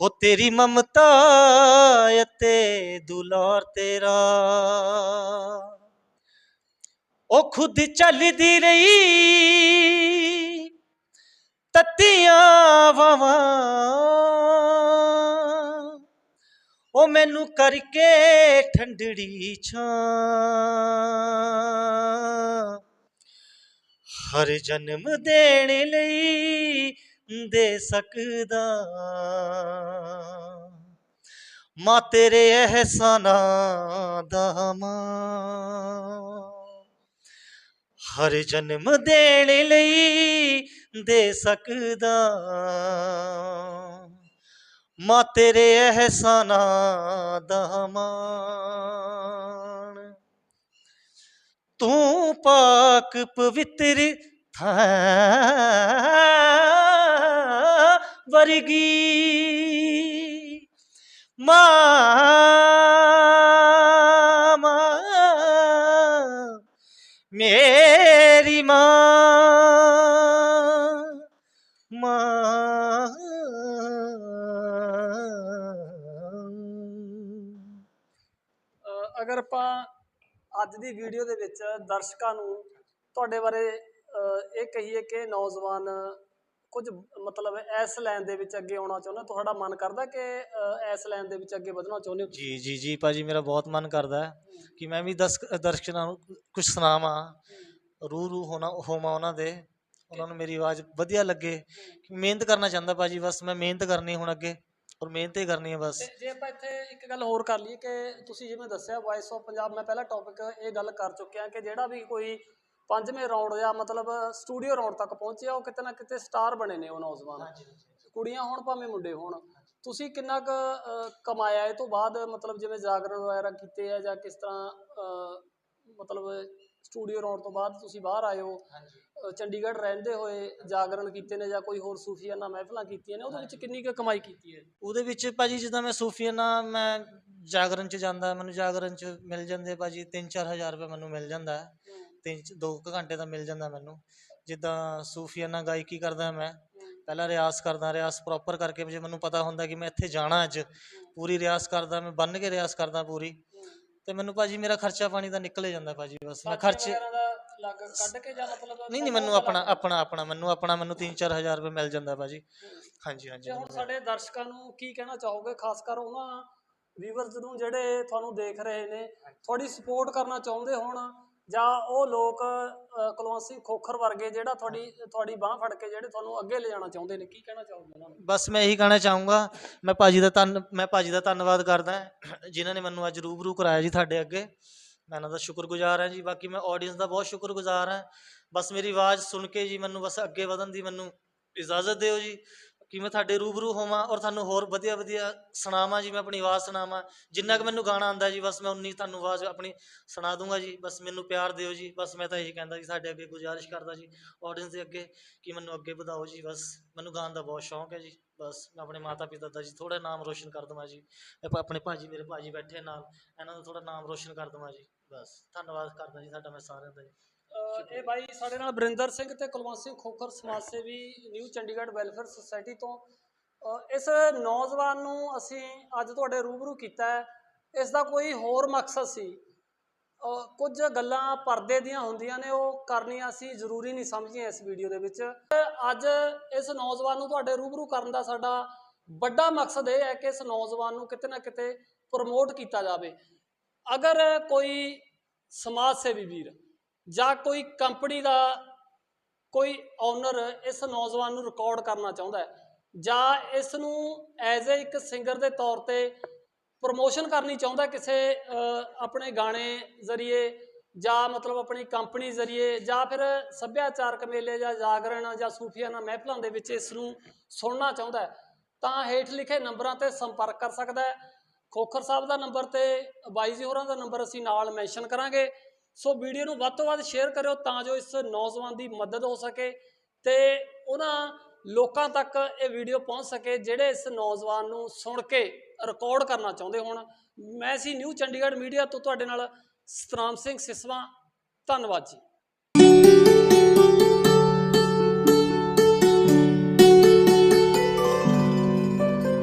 ਉਹ ਤੇਰੀ ਮਮਤਾ ਅਤੇ ਦੁਲਾਰ ਤੇਰਾ। ਉਹ ਖੁਦ ਚੱਲਦੀ ਰਹੀ, ਤੱਤੀਆਂ ਵਾਵਾਂ। ਉਹ ਮੈਨੂੰ ਕਰਕੇ ਠੰਡੜੀ ਛਾਂ। ਹਰ ਜਨਮ ਦੇਣ ਲਈ ਦੇ ਸਕਦਾ। ਮਾ ਤੇਰੇ ਅਹਿਸਾਨਾਂ ਦਾ ਮਾਂ। ਹਰ ਜਨਮ ਦੇਣ ਲਈ ਦੇ ਸਕਦਾ। ਮਾ ਤੇਰੇ ਅਹਿਸਾਨਾਂ ਦਾ ਮਾਂ ਤੂੰ ਪਾਕ ਪਵਿੱਤਰ ਵਰਗੀ ਮਾਮਾ ਮੇਰੀ ਮਾਂ ਮਾਂ। ਅਗਰ ਆਪਾਂ ਅੱਜ ਦੀ ਵੀਡੀਓ ਦੇ ਵਿੱਚ ਦਰਸ਼ਕਾਂ ਨੂੰ ਤੁਹਾਡੇ ਬਾਰੇ ਇਹ ਕਹੀਏ ਕਿ ਨੌਜਵਾਨ ਕੁਝ ਮਤਲਬ ਇਸ ਲਾਈਨ ਦੇ ਵਿੱਚ ਅੱਗੇ ਆਉਣਾ ਚਾਹੁੰਦਾ। ਤੁਹਾਡਾ ਮਨ ਕਰਦਾ ਕਿ ਇਸ ਲਾਈਨ ਦੇ ਵਿੱਚ ਅੱਗੇ ਵਧਣਾ ਚਾਹੁੰਦੇ ਹੋ ਜੀ ਜੀ ਜੀ ਭਾਜੀ ਮੇਰਾ ਬਹੁਤ ਮਨ ਕਰਦਾ ਹੈ ਕਿ ਮੈਂ ਵੀ ਦਸ ਦਰਸ਼ਕਾਂ ਨੂੰ ਕੁਝ ਸੁਣਾਵਾਂ। ਰੂ ਰੂ ਹੋਣਾ ਹੋਵਾਂ ਉਹਨਾਂ ਦੇ। ਉਹਨਾਂ ਨੂੰ ਮੇਰੀ ਆਵਾਜ਼ ਵਧੀਆ ਲੱਗੇ। ਮਿਹਨਤ ਕਰਨਾ ਚਾਹੁੰਦਾ ਭਾਜੀ ਬਸ ਮੈਂ ਮਿਹਨਤ ਕਰਨੀ ਹੁਣ ਅੱਗੇ ਔਰ ਮਿਹਨਤ ਹੀ ਕਰਨੀ ਹੈ ਬਸ। ਜੇ ਆਪਾਂ ਇੱਥੇ ਇੱਕ ਗੱਲ ਹੋਰ ਕਰ ਲਈਏ ਕਿ ਤੁਸੀਂ ਜਿਵੇਂ ਦੱਸਿਆ ਵਾਇਸ ਆਫ ਪੰਜਾਬ ਮੈਂ ਪਹਿਲਾ ਟੌਪਿਕ ਇਹ ਗੱਲ ਕਰ ਚੁੱਕਿਆ ਕਿ ਜਿਹੜਾ ਵੀ ਕੋਈ ਪੰਜਵੇਂ ਰਾਉਂਡ ਜਾਂ ਮਤਲਬ ਸਟੂਡੀਓ ਰਾਉਂਡ ਤੱਕ ਪਹੁੰਚਿਆ ਉਹ ਕਿਤੇ ਨਾ ਕਿਤੇ ਸਟਾਰ ਬਣੇ ਨੇ ਉਹ ਨੌਜਵਾਨ। ਕੁੜੀਆਂ ਹੋਣ ਭਾਵੇਂ ਮੁੰਡੇ ਹੋਣ। ਤੁਸੀਂ ਕਿੰਨਾ ਕੁ ਕਮਾਇਆ? ਇਹ ਤੋਂ ਬਾਅਦ ਮਤਲਬ ਜਿਵੇਂ ਜਾਗਰਣ ਵਗੈਰਾ ਕੀਤੇ ਆ ਜਾਂ ਕਿਸ ਤਰ੍ਹਾਂ ਮਤਲਬ ਸਟੂਡੀਓ ਰਾਉਂਡ ਤੋਂ ਬਾਅਦ ਤੁਸੀਂ ਬਾਹਰ ਆਏ ਹੋ? ਚੰਡੀਗੜ੍ਹ ਰਹਿੰਦੇ ਹੋਏ ਜਾਗਰਣ ਕੀਤੇ ਨੇ ਜਾਂ ਕੋਈ ਹੋਰ ਸੂਫੀਆਨਾ ਮਹਿਫਲਾਂ ਕੀਤੀਆਂ ਨੇ ਉਹਦੇ ਵਿੱਚ ਕਿੰਨੀ ਕੁ ਕਮਾਈ ਕੀਤੀ ਹੈ? ਉਹਦੇ ਵਿੱਚ ਭਾਜੀ ਜਿੱਦਾਂ ਮੈਂ ਸੂਫੀਆਨਾ ਮੈਂ ਜਾਗਰਣ ਚ ਜਾਂਦਾ ਮੈਨੂੰ ਜਾਗਰਣ ਚ ਮਿਲ ਜਾਂਦੇ ਭਾਜੀ 3-4000 ਰੁਪਏ ਮੈਨੂੰ ਮਿਲ ਜਾਂਦਾ। ਹੈ ਤਿੰਨ ਦੋ ਕੁ ਘੰਟੇ ਦਾ ਮਿਲ ਜਾਂਦਾ ਮੈਨੂੰ। ਜਿੱਦਾਂ ਸੂਫੀਆਨਾ ਗਾਇਕੀ ਕਰਦਾ ਮੈਂ ਪਹਿਲਾਂ ਰਿਆਜ਼ ਕਰਦਾ ਰਿਆਜ਼ ਪ੍ਰੋਪਰ ਕਰਕੇ ਜੇ ਮੈਨੂੰ ਪਤਾ ਹੁੰਦਾ ਕਿ ਮੈਂ ਇੱਥੇ ਜਾਣਾ ਅੱਜ ਪੂਰੀ ਰਿਆਜ਼ ਕਰਦਾ ਮੈਂ ਬੰਨ ਕੇ ਰਿਆਜ਼ ਕਰਦਾ ਪੂਰੀ। ਤੇ ਮੈਨੂੰ ਭਾਜੀ ਮੇਰਾ ਖਰਚਾ ਪਾਣੀ ਦਾ ਨਿਕਲੇ ਜਾਂਦਾ ਭਾਜੀ ਬਸ ਮੈਂ ਖਰਚ ਵਗੈਰਾ ਦਾ ਲੱਗ ਕੱਢ ਕੇ ਜਾਂ ਮਤਲਬ ਨਹੀਂ ਨਹੀਂ ਮੈਨੂੰ ਆਪਣਾ ਆਪਣਾ ਆਪਣਾ ਮੈਨੂੰ ਆਪਣਾ ਮੈਨੂੰ 3-4000 ਰੁਪਏ ਮਿਲ ਜਾਂਦਾ ਭਾਜੀ। ਹਾਂਜੀ ਹਾਂਜੀ ਹੁਣ ਸਾਡੇ ਦਰਸ਼ਕਾਂ ਨੂੰ ਕੀ ਕਹਿਣਾ ਚਾਹੋਗੇ? ਖਾਸ ਕਰ ਉਹਨਾਂ ਵੀਵਰਸ ਨੂੰ ਜਿਹੜੇ ਤੁਹਾਨੂੰ ਦੇਖ ਰਹੇ ਨੇ ਤੁਹਾਡੀ ਸਪੋਰਟ ਕਰਨਾ ਚਾਹੁੰਦੇ ਹੋਣ ਜਾਂ ਉਹ ਲੋਕ ਅ, ਖੋਖਰ ਵਰਗੇ ਜਿਹੜਾ ਤੁਹਾਡੀ ਤੁਹਾਡੀ ਬਾਹ ਫੜ ਕੇ ਜਿਹੜੇ ਤੁਹਾਨੂੰ ਅੱਗੇ ਲਿਜਾਣਾ ਚਾਹੁੰਦੇ ਨੇ ਕੀ ਕਹਿਣਾ ਚਾਹੋਗੇ ਉਹਨਾਂ ਨੂੰ? ਬਸ ਮੈਂ ਇਹੀ ਕਹਿਣਾ ਚਾਹੂੰਗਾ ਮੈਂ ਭਾਜੀ ਦਾ ਧੰਨ ਮੈਂ ਭਾਜੀ ਦਾ ਧੰਨਵਾਦ ਕਰਦਾ ਹਾਂ, ਜਿਨ੍ਹਾਂ ਨੇ ਮੈਨੂੰ ਅੱਜ ਰੂਬਰੂ ਕਰਾਇਆ ਜੀ ਤੁਹਾਡੇ ਅੱਗੇ। ਮੈਂ ਇਹਨਾਂ ਦਾ ਸ਼ੁਕਰਗੁਜ਼ਾਰ ਹਾਂ ਜੀ ਬਾਕੀ ਮੈਂ ਆਡੀਅנס ਦਾ ਬਹੁਤ ਸ਼ੁਕਰਗੁਜ਼ਾਰ ਹਾਂ। ਬਸ ਮੇਰੀ ਆਵਾਜ਼ ਸੁਣ ਕੇ ਜੀ ਮੈਨੂੰ ਬਸ ਅੱਗੇ ਵਧਣ ਦੀ ਮੈਨੂੰ ਇਜਾਜ਼ਤ ਦਿਓ ਜੀ। ਕਿ ਮੈਂ ਤੁਹਾਡੇ ਰੂਬਰੂ ਹੋਵਾਂ ਔਰ ਤੁਹਾਨੂੰ ਹੋਰ ਵਧੀਆ ਵਧੀਆ ਸੁਣਾਵਾਂ ਜੀ ਮੈਂ ਆਪਣੀ ਆਵਾਜ਼ ਸੁਣਾਵਾਂ। ਜਿੰਨਾ ਕੁ ਮੈਨੂੰ ਗਾਣਾ ਆਉਂਦਾ ਜੀ, ਬਸ ਮੈਂ ਉਨੀ ਤੁਹਾਨੂੰ ਆਵਾਜ਼ ਆਪਣੀ ਸੁਣਾ ਦੂੰਗਾ ਜੀ। ਬਸ ਮੈਨੂੰ ਪਿਆਰ ਦਿਓ ਜੀ। ਬਸ ਮੈਂ ਤਾਂ ਇਹੀ ਕਹਿੰਦਾ ਜੀ, ਸਾਡੇ ਅੱਗੇ ਗੁਜ਼ਾਰਿਸ਼ ਕਰਦਾ ਜੀ ਆਡੀਅנס ਦੇ ਅੱਗੇ ਕਿ ਮੈਨੂੰ ਅੱਗੇ ਵਧਾਓ ਜੀ। ਬਸ ਮੈਨੂੰ ਗਾਣ ਦਾ ਬਹੁਤ ਸ਼ੌਂਕ ਹੈ ਜੀ। ਬਸ ਮੈਂ ਆਪਣੇ ਮਾਤਾ ਪਿਤਾ ਦਾ ਜੀ ਥੋੜਾ ਨਾਮ ਰੋਸ਼ਨ ਕਰ ਦਵਾਂ ਜੀ। ਮੈਂ ਆਪਣੇ ਭਾਜੀ, ਮੇਰੇ ਭਾਜੀ ਬੈਠੇ ਨਾਲ, ਇਹਨਾਂ ਦਾ ਥੋੜਾ ਨਾਮ ਰੋਸ਼ਨ ਕਰ ਦਵਾਂ ਜੀ। ਬਸ ਧੰਨਵਾਦ ਕਰਦਾ ਜੀ ਸਾਡਾ ਮੈਂ ਸਾਰਿਆਂ ਦਾ ਜੀ। ਇਹ ਬਾਈ ਸਾਡੇ ਨਾਲ ਬਰਿੰਦਰ ਸਿੰਘ ਤੇ ਕੁਲਵੰਤ ਸਿੰਘ ਖੋਖਰ ਸਮਾਜ ਸੇਵੀ ਨਿਊ ਚੰਡੀਗੜ੍ਹ ਵੈਲਫੇਅਰ ਸੁਸਾਇਟੀ ਤੋਂ। ਇਸ ਨੌਜਵਾਨ ਨੂੰ ਅਸੀਂ ਅੱਜ ਤੁਹਾਡੇ ਰੂਬਰੂ ਕੀਤਾ ਹੈ। ਇਸ ਦਾ ਕੋਈ ਹੋਰ ਮਕਸਦ ਸੀ? ਕੁਝ ਗੱਲਾਂ ਪਰਦੇ ਦੀਆਂ ਹੁੰਦੀਆਂ ਨੇ, ਉਹ ਕਰਨੀਆਂ ਅਸੀਂ ਜ਼ਰੂਰੀ ਨਹੀਂ ਸਮਝੀਆਂ ਇਸ ਵੀਡੀਓ ਦੇ ਵਿੱਚ। ਅੱਜ ਇਸ ਨੌਜਵਾਨ ਨੂੰ ਤੁਹਾਡੇ ਰੂਬਰੂ ਕਰਨ ਦਾ ਸਾਡਾ ਵੱਡਾ ਮਕਸਦ ਇਹ ਹੈ ਕਿ ਇਸ ਨੌਜਵਾਨ ਨੂੰ ਕਿਤੇ ਨਾ ਕਿਤੇ ਪ੍ਰਮੋਟ ਕੀਤਾ ਜਾਵੇ। ਅਗਰ ਕੋਈ ਸਮਾਜ ਸੇਵੀ ਵੀਰ ਜਾਂ ਕੋਈ ਕੰਪਨੀ ਦਾ ਕੋਈ ਓਨਰ ਇਸ ਨੌਜਵਾਨ ਨੂੰ ਰਿਕਾਰਡ ਕਰਨਾ ਚਾਹੁੰਦਾ ਹੈ, ਜਾਂ ਇਸ ਨੂੰ ਐਜ਼ ਅ ਇੱਕ ਸਿੰਗਰ ਦੇ ਤੌਰ ਤੇ ਪ੍ਰੋਮੋਸ਼ਨ ਕਰਨੀ ਚਾਹੁੰਦਾ ਕਿਸੇ ਆਪਣੇ ਗਾਣੇ ਜ਼ਰੀਏ, ਜਾਂ ਮਤਲਬ ਆਪਣੀ ਕੰਪਨੀ ਜ਼ਰੀਏ, ਜਾਂ ਫਿਰ ਸੱਭਿਆਚਾਰਕ ਮੇਲੇ ਜਾਂ ਜਾਗਰਣ ਜਾਂ ਸੂਫੀਆਨਾ ਮਹਿਫਲਾਂ ਦੇ ਵਿੱਚ ਇਸ ਨੂੰ ਸੁਣਨਾ ਚਾਹੁੰਦਾ ਤਾਂ ਹੇਠ ਲਿਖੇ ਨੰਬਰਾਂ ਤੇ ਸੰਪਰਕ ਕਰ ਸਕਦਾ ਹੈ। ਖੋਖਰ ਸਾਹਿਬ ਦਾ ਨੰਬਰ ਤੇ ਬਾਈ ਜੀ ਹੋਰਾਂ ਦਾ ਨੰਬਰ ਅਸੀਂ ਨਾਲ ਮੈਂਸ਼ਨ ਕਰਾਂਗੇ। ਸੋ ਵੀਡੀਓ ਨੂੰ ਵੱਧ ਤੋਂ ਵੱਧ ਸ਼ੇਅਰ ਕਰਿਓ ਤਾਂ ਜੋ ਇਸ ਨੌਜਵਾਨ ਦੀ ਮਦਦ ਹੋ ਸਕੇ ਤੇ ਉਹਨਾਂ ਲੋਕਾਂ ਤੱਕ ਇਹ ਵੀਡੀਓ ਪਹੁੰਚ ਸਕੇ ਜਿਹੜੇ ਇਸ ਨੌਜਵਾਨ ਨੂੰ ਸੁਣ ਕੇ ਰਿਕਾਰਡ ਕਰਨਾ ਚਾਹੁੰਦੇ ਹੋਣ। ਮੈਂ ਸੀ ਨਿਊ ਚੰਡੀਗੜ੍ਹ ਮੀਡੀਆ ਤੋਂ ਤੁਹਾਡੇ ਨਾਲ ਸਤਨਾਮ ਸਿੰਘ ਸਿਸਵਾ। ਧੰਨਵਾਦ ਜੀ।